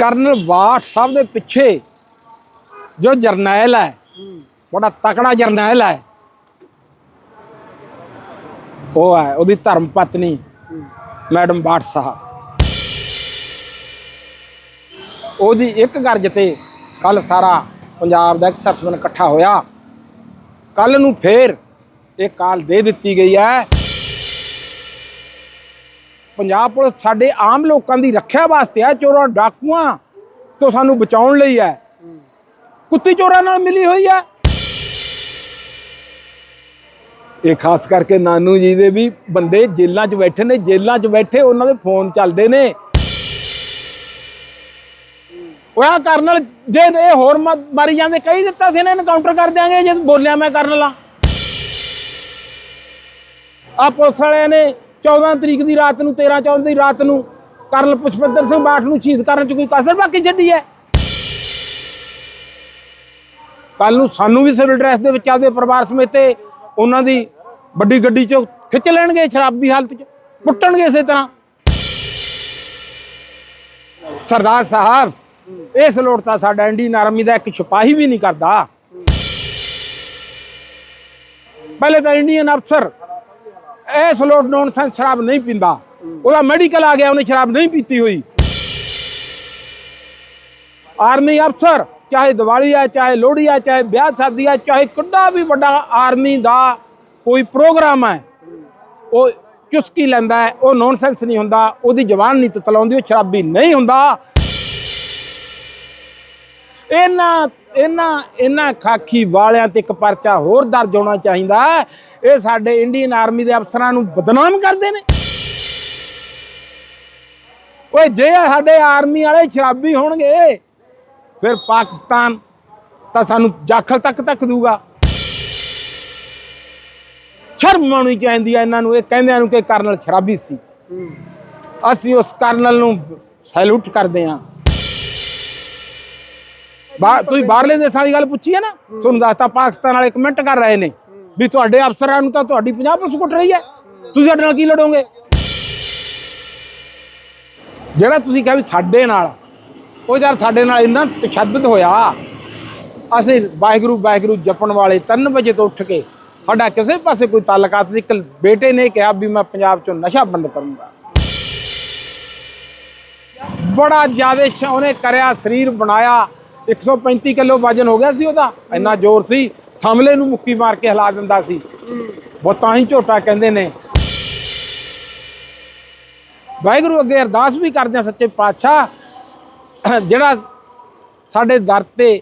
Colonel Bath ਸਾਹਿਬ ਦੇ ਪਿੱਛੇ ਜੋ ਜਰਨੈਲ ਹੈ, ਬੜਾ ਤਕੜਾ ਜਰਨੈਲ ਹੈ, ਉਹ ਹੈ, ਉਹਦੀ ਧਰਮ ਪਤਨੀ ਮੈਡਮ ਬਾਠ ਸਾਹਿਬ। ਉਹਦੀ ਇੱਕ ਗਰਜ ਤੇ ਕੱਲ ਸਾਰਾ ਪੰਜਾਬ ਦਾ ਇੱਕ ਸਰਪੰਚ ਇਕੱਠਾ ਹੋਇਆ। ਕੱਲ ਨੂੰ ਫੇਰ ਇਹ ਕਾਲ ਦੇ ਦਿੱਤੀ ਗਈ ਹੈ। ਪੰਜਾਬ ਪੁਲਿਸ ਸਾਡੇ ਆਮ ਲੋਕਾਂ ਦੀ ਰੱਖਿਆ ਵਾਸਤੇ ਹੈ ਚੋਰਾਂ, ਡਾਕੂਆਂ ਤੋਂ ਸਾਨੂੰ ਬਚਾਉਣ ਲਈ ਹੈ ਕੁੱਤੀ ਚੋਰਾਂ ਨਾਲ ਮਿਲੀ ਹੋਈ ਹੈ ਇਹ ਖਾਸ ਕਰਕੇ ਨਾਨੂ ਜੀ ਦੇ ਵੀ ਬੰਦੇ ਜੇਲ੍ਹਾਂ 'ਚ ਬੈਠੇ ਨੇ, ਜੇਲ੍ਹਾਂ 'ਚ ਬੈਠੇ ਉਹਨਾਂ ਦੇ ਫੋਨ ਚੱਲਦੇ ਨੇ। ਉਹ ਆ ਕਰਨਲ, ਜੇ ਇਹ ਹੋਰ ਮਾਰੀ ਜਾਂਦੇ, ਕਹੀ ਦਿੱਤਾ ਸੀ ਇਹਨਾਂ ਇਨਕਾਊਂਟਰ ਕਰ ਦਿਆਂਗੇ, ਜੇ ਬੋਲਿਆ ਮੈਂ ਕਰਨਲ। ਆ ਆ ਪੁਲਿਸ ਵਾਲਿਆਂ ਨੇ 14 ਤਰੀਕ ਦੀ ਰਾਤ ਨੂੰ 13 14 ਦੀ ਰਾਤ ਨੂੰ ਕਰਨਲ ਪੁਸ਼ਪਿੰਦਰ ਸਿੰਘ ਬਾਠ ਨੂੰ ਸ਼ਹੀਦ ਕਰਨ ਚ ਕੋਈ ਕਸਰ ਬਾਕੀ ਛੱਡੀ ਹੈ? ਕੱਲ ਨੂੰ ਸਾਨੂੰ ਵੀ ਸਿਵਲ ਡਰੈਸ ਦੇ ਵਿੱਚ ਆਪਦੇ ਪਰਿਵਾਰ ਸਮੇਤ ਤੇ ਉਹਨਾਂ ਦੀ ਵੱਡੀ ਗੱਡੀ ਚੋਂ ਖਿੱਚ ਲੈਣਗੇ ਸ਼ਰਾਬੀ ਹਾਲਤ ਚ, ਪੁੱਟਣਗੇ ਇਸੇ ਤਰ੍ਹਾਂ। ਸਰਦਾਰ ਸਾਹਿਬ, ਇਸ ਲੋੜ ਤਾਂ ਸਾਡਾ ਇੰਡੀਅਨ ਆਰਮੀ ਦਾ ਇੱਕ ਸਿਪਾਹੀ ਵੀ ਨਹੀਂ ਕਰਦਾ। ਪਹਿਲੇ ਤਾਂ ਇੰਡੀਅਨ ਅਫਸਰ ਇਸ ਲੋੜ ਨੌਨਸੈਂਸ ਸ਼ਰਾਬ ਨਹੀਂ ਪੀਂਦਾ। ਉਹਦਾ ਮੈਡੀਕਲ ਆ ਗਿਆ ਉਹਨੇ ਸ਼ਰਾਬ ਨਹੀਂ ਪੀਤੀ ਹੋਈ। ਆਰਮੀ ਅਫਸਰ ਚਾਹੇ ਦੀਵਾਲੀ ਆ ਚਾਹੇ ਲੋਹੜੀ ਆ ਚਾਹੇ ਵਿਆਹ ਸ਼ਾਦੀ ਆ ਚਾਹੇ ਕਿੱਡਾ ਵੀ ਵੱਡਾ ਆਰਮੀ ਦਾ ਕੋਈ ਪ੍ਰੋਗਰਾਮ ਹੈ ਉਹ ਚੁਸਕੀ ਲੈਂਦਾ ਹੈ ਉਹ ਨੌਨਸੈਂਸ ਨਹੀਂ ਹੁੰਦਾ ਉਹਦੀ ਜ਼ਬਾਨ ਨਹੀਂ ਤਤਲਾਉਂਦੀ ਉਹ ਸ਼ਰਾਬੀ ਨਹੀਂ ਹੁੰਦਾ। ਇਹਨਾਂ ਇਹਨਾਂ ਇਹਨਾਂ ਖਾਕੀ ਵਾਲਿਆਂ ਤੇ ਇੱਕ ਪਰਚਾ ਹੋਰ ਦਰਜ ਹੋਣਾ ਚਾਹੀਦਾ। ਇਹ ਸਾਡੇ ਇੰਡੀਅਨ ਆਰਮੀ ਦੇ ਅਫਸਰਾਂ ਨੂੰ ਬਦਨਾਮ ਕਰਦੇ ਨੇ। ਓਏ ਜੇ ਸਾਡੇ ਆਰਮੀ ਵਾਲੇ ਸ਼ਰਾਬੀ ਹੋਣਗੇ ਫਿਰ ਪਾਕਿਸਤਾਨ ਤਾਂ ਸਾਨੂੰ ਜਾਖਲ ਤੱਕ ਤੱਕ ਦੂਗਾ ਸ਼ਰਮ ਆਉਣੀ ਚਾਹੀਦੀ ਹੈ ਇਹਨਾਂ ਨੂੰ ਇਹ ਕਹਿੰਦਿਆਂ ਨੂੰ ਕਿ ਕਰਨਲ ਸ਼ਰਾਬੀ ਸੀ। ਅਸੀਂ ਉਸ ਕਰਨਲ ਨੂੰ ਸੈਲੂਟ ਕਰਦੇ ਬਾ ਤੁਸੀਂ ਬਾਹਰਲੇ ਦੇਸ਼ਾਂ ਦੀ ਗੱਲ ਪੁੱਛੀ ਹੈ ਨਾ? ਤੁਹਾਨੂੰ ਦੱਸਤਾ ਪਾਕਿਸਤਾਨ ਵਾਲੇ ਕਮੈਂਟ ਕਰ ਰਹੇ ਨੇ। ਵੀ ਤੁਹਾਡੇ ਅਫਸਰਾਂ ਨੂੰ ਤਾਂ ਤੁਹਾਡੀ ਪੰਜਾਬ ਪੁਲਿਸ ਕੁੱਟ ਰਹੀ ਹੈ। ਤੁਸੀਂ ਸਾਡੇ ਨਾਲ ਕੀ ਲੜੋਗੇ? ਜਿਹੜਾ ਤੁਸੀਂ ਕਿਹਾ ਵੀ ਸਾਡੇ ਨਾਲ, ਉਹ ਯਾਰ ਸਾਡੇ ਨਾਲ ਇੰਨਾ ਤਸ਼ੱਦਦ ਹੋਇਆ। ਅਸੀਂ ਵਾਹਿਗੁਰੂ ਵਾਹਿਗੁਰੂ ਜਪਣ ਵਾਲੇ 3 ਵਜੇ ਤੋਂ ਉੱਠ ਕੇ ਸਾਡਾ ਕਿਸੇ ਪਾਸੇ ਕੋਈ ਤਾਲਕਾਤ ਨਹੀਂ ਇੱਕ ਬੇਟੇ ਨੇ ਕਿਹਾ ਵੀ ਮੈਂ ਪੰਜਾਬ ਚੋਂ ਨਸ਼ਾ ਬੰਦ ਕਰੂੰਗਾ। ਬੜਾ ਜ਼ਿਆਦਾ ਉਹਨੇ ਕਰਿਆ, ਸਰੀਰ ਬਣਾਇਆ। 135 ਕਿਲੋ ਵਜਨ ਹੋ ਗਿਆ ਸੀ ਉਹਦਾ, ਇੰਨਾ ਜ਼ੋਰ ਸੀ। ਥਮਲੇ ਨੂੰ ਮੁੱਕੀ ਮਾਰ ਕੇ ਹਿਲਾ ਦਿੰਦਾ ਸੀ। ਉਹ ਤਾਂ ਹੀ ਝੋਟਾ ਕਹਿੰਦੇ ਨੇ। ਵਾਹਿਗੁਰੂ ਅੱਗੇ ਅਰਦਾਸ ਵੀ ਕਰਦੇ ਆ ਸੱਚੇ ਪਾਤਸ਼ਾਹ। ਜਿਹੜਾ ਸਾਡੇ ਦਰ ਤੇ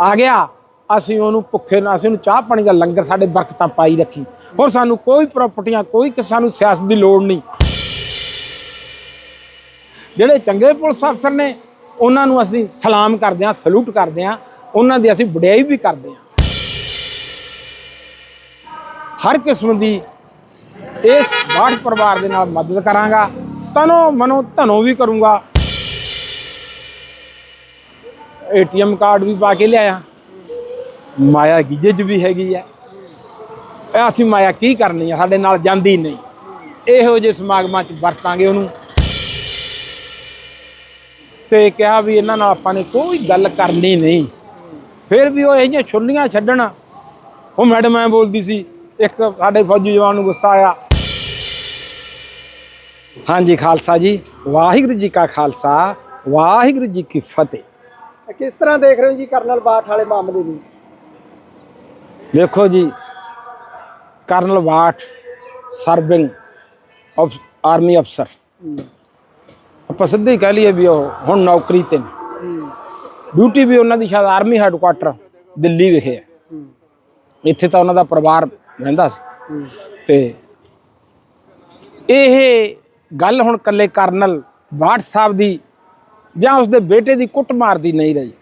ਆ ਗਿਆ, ਅਸੀਂ ਉਹਨੂੰ ਭੁੱਖੇ ਨਾ ਅਸੀਂ ਉਹਨੂੰ ਚਾਹ ਪਾਣੀ ਦਾ ਲੰਗਰ ਸਾਡੇ ਬਰਕਤਾਂ ਪਾਈ ਰੱਖੀ। ਹੋਰ ਸਾਨੂੰ ਕੋਈ ਪ੍ਰਾਪਰਟੀਆਂ ਕੋਈ ਕਿ ਸਾਨੂੰ ਸਿਆਸਤ ਦੀ ਲੋੜ ਨਹੀਂ। ਜਿਹੜੇ ਚੰਗੇ ਪੁਲਿਸ ਅਫਸਰ ਨੇ, ਉਹਨਾਂ ਨੂੰ ਅਸੀਂ ਸਲਾਮ ਕਰਦੇ ਹਾਂ ਸਲੂਟ ਕਰਦੇ ਹਾਂ ਉਹਨਾਂ ਦੀ ਅਸੀਂ ਵਡਿਆਈ ਵੀ ਕਰਦੇ ਹਾਂ ਹਰ ਕਿਸਮ ਦੀ ਇਸ ਬਾੜ ਪਰਿਵਾਰ ਦੇ ਨਾਲ ਮਦਦ ਕਰਾਂਗਾ, ਤਨੋ ਮਨੋ ਧਨੋ ਵੀ ਕਰੂੰਗਾ। ਏਟੀਐਮ ਕਾਰਡ ਵੀ ਪਾ ਕੇ ਲਿਆਇਆ। ਮਾਇਆ ਗਿੱਜੇ 'ਚ ਵੀ ਹੈਗੀ ਆ। ਇਹ ਅਸੀਂ ਮਾਇਆ ਕੀ ਕਰਨੀ ਆ, ਸਾਡੇ ਨਾਲ ਜਾਂਦੀ ਨਹੀਂ। ਇਹੋ ਜਿਹੇ ਸਮਾਗਮਾਂ 'ਚ ਵਰਤਾਂਗੇ ਉਹਨੂੰ। ਤੇ ਕਿਹਾ ਵੀ ਇਹਨਾਂ ਨਾਲ ਆਪਾਂ ਨੇ ਕੋਈ ਗੱਲ ਕਰਨੀ ਨਹੀਂ। ਫਿਰ ਵੀ ਉਹ ਇਹ ਜਿਹੀਆਂ ਛੁੱਲੀਆਂ ਛੱਡਣ। ਉਹ ਮੈਡਮ ਐ ਬੋਲਦੀ ਸੀ ਇੱਕ ਸਾਡੇ ਫੌਜੀ ਜਵਾਨ ਨੂੰ ਗੁੱਸਾ ਆਇਆ। ਹਾਂਜੀ ਖਾਲਸਾ ਜੀ ਵਾਹਿਗੁਰੂ ਜੀ ਕਾ ਖਾਲਸਾ ਵਾਹਿਗੁਰੂ ਜੀ ਕੀ ਫਤਿਹ। ਕਿਸ ਤਰ੍ਹਾਂ ਦੇਖ ਰਹੇ ਹੋ ਜੀ ਕਰਨਲ ਬਾਠ ਵਾਲੇ ਮਾਮਲੇ ਨੂੰ? ਦੇਖੋ ਜੀ colonel what serving of army ਅਫਸਰ। ਆਪਾਂ ਸਿੱਧੇ ਹੀ ਕਹਿ ਲਈਏ ਵੀ ਉਹ ਹੁਣ ਨੌਕਰੀ ਤੇ ਨੇ। ਡਿਊਟੀ ਵੀ ਉਹਨਾਂ ਦੀ ਸ਼ਾਇਦ ਆਰਮੀ ਹੈੱਡਕੁਆਟਰ ਦਿੱਲੀ ਵਿਖੇ ਹੈ। ਇੱਥੇ ਤਾਂ ਉਹਨਾਂ ਦਾ ਪਰਿਵਾਰ ਰਹਿੰਦਾ ਸੀ। ਤੇ ਇਹ ਗੱਲ ਹੁਣ ਕੱਲੇ ਕਰਨਲ ਬਾਠ ਸਾਹਿਬ ਦੀ ਜਾਂ ਉਸਦੇ ਬੇਟੇ ਦੀ ਕੁੱਟਮਾਰ ਦੀ ਨਹੀਂ ਰਹੀ।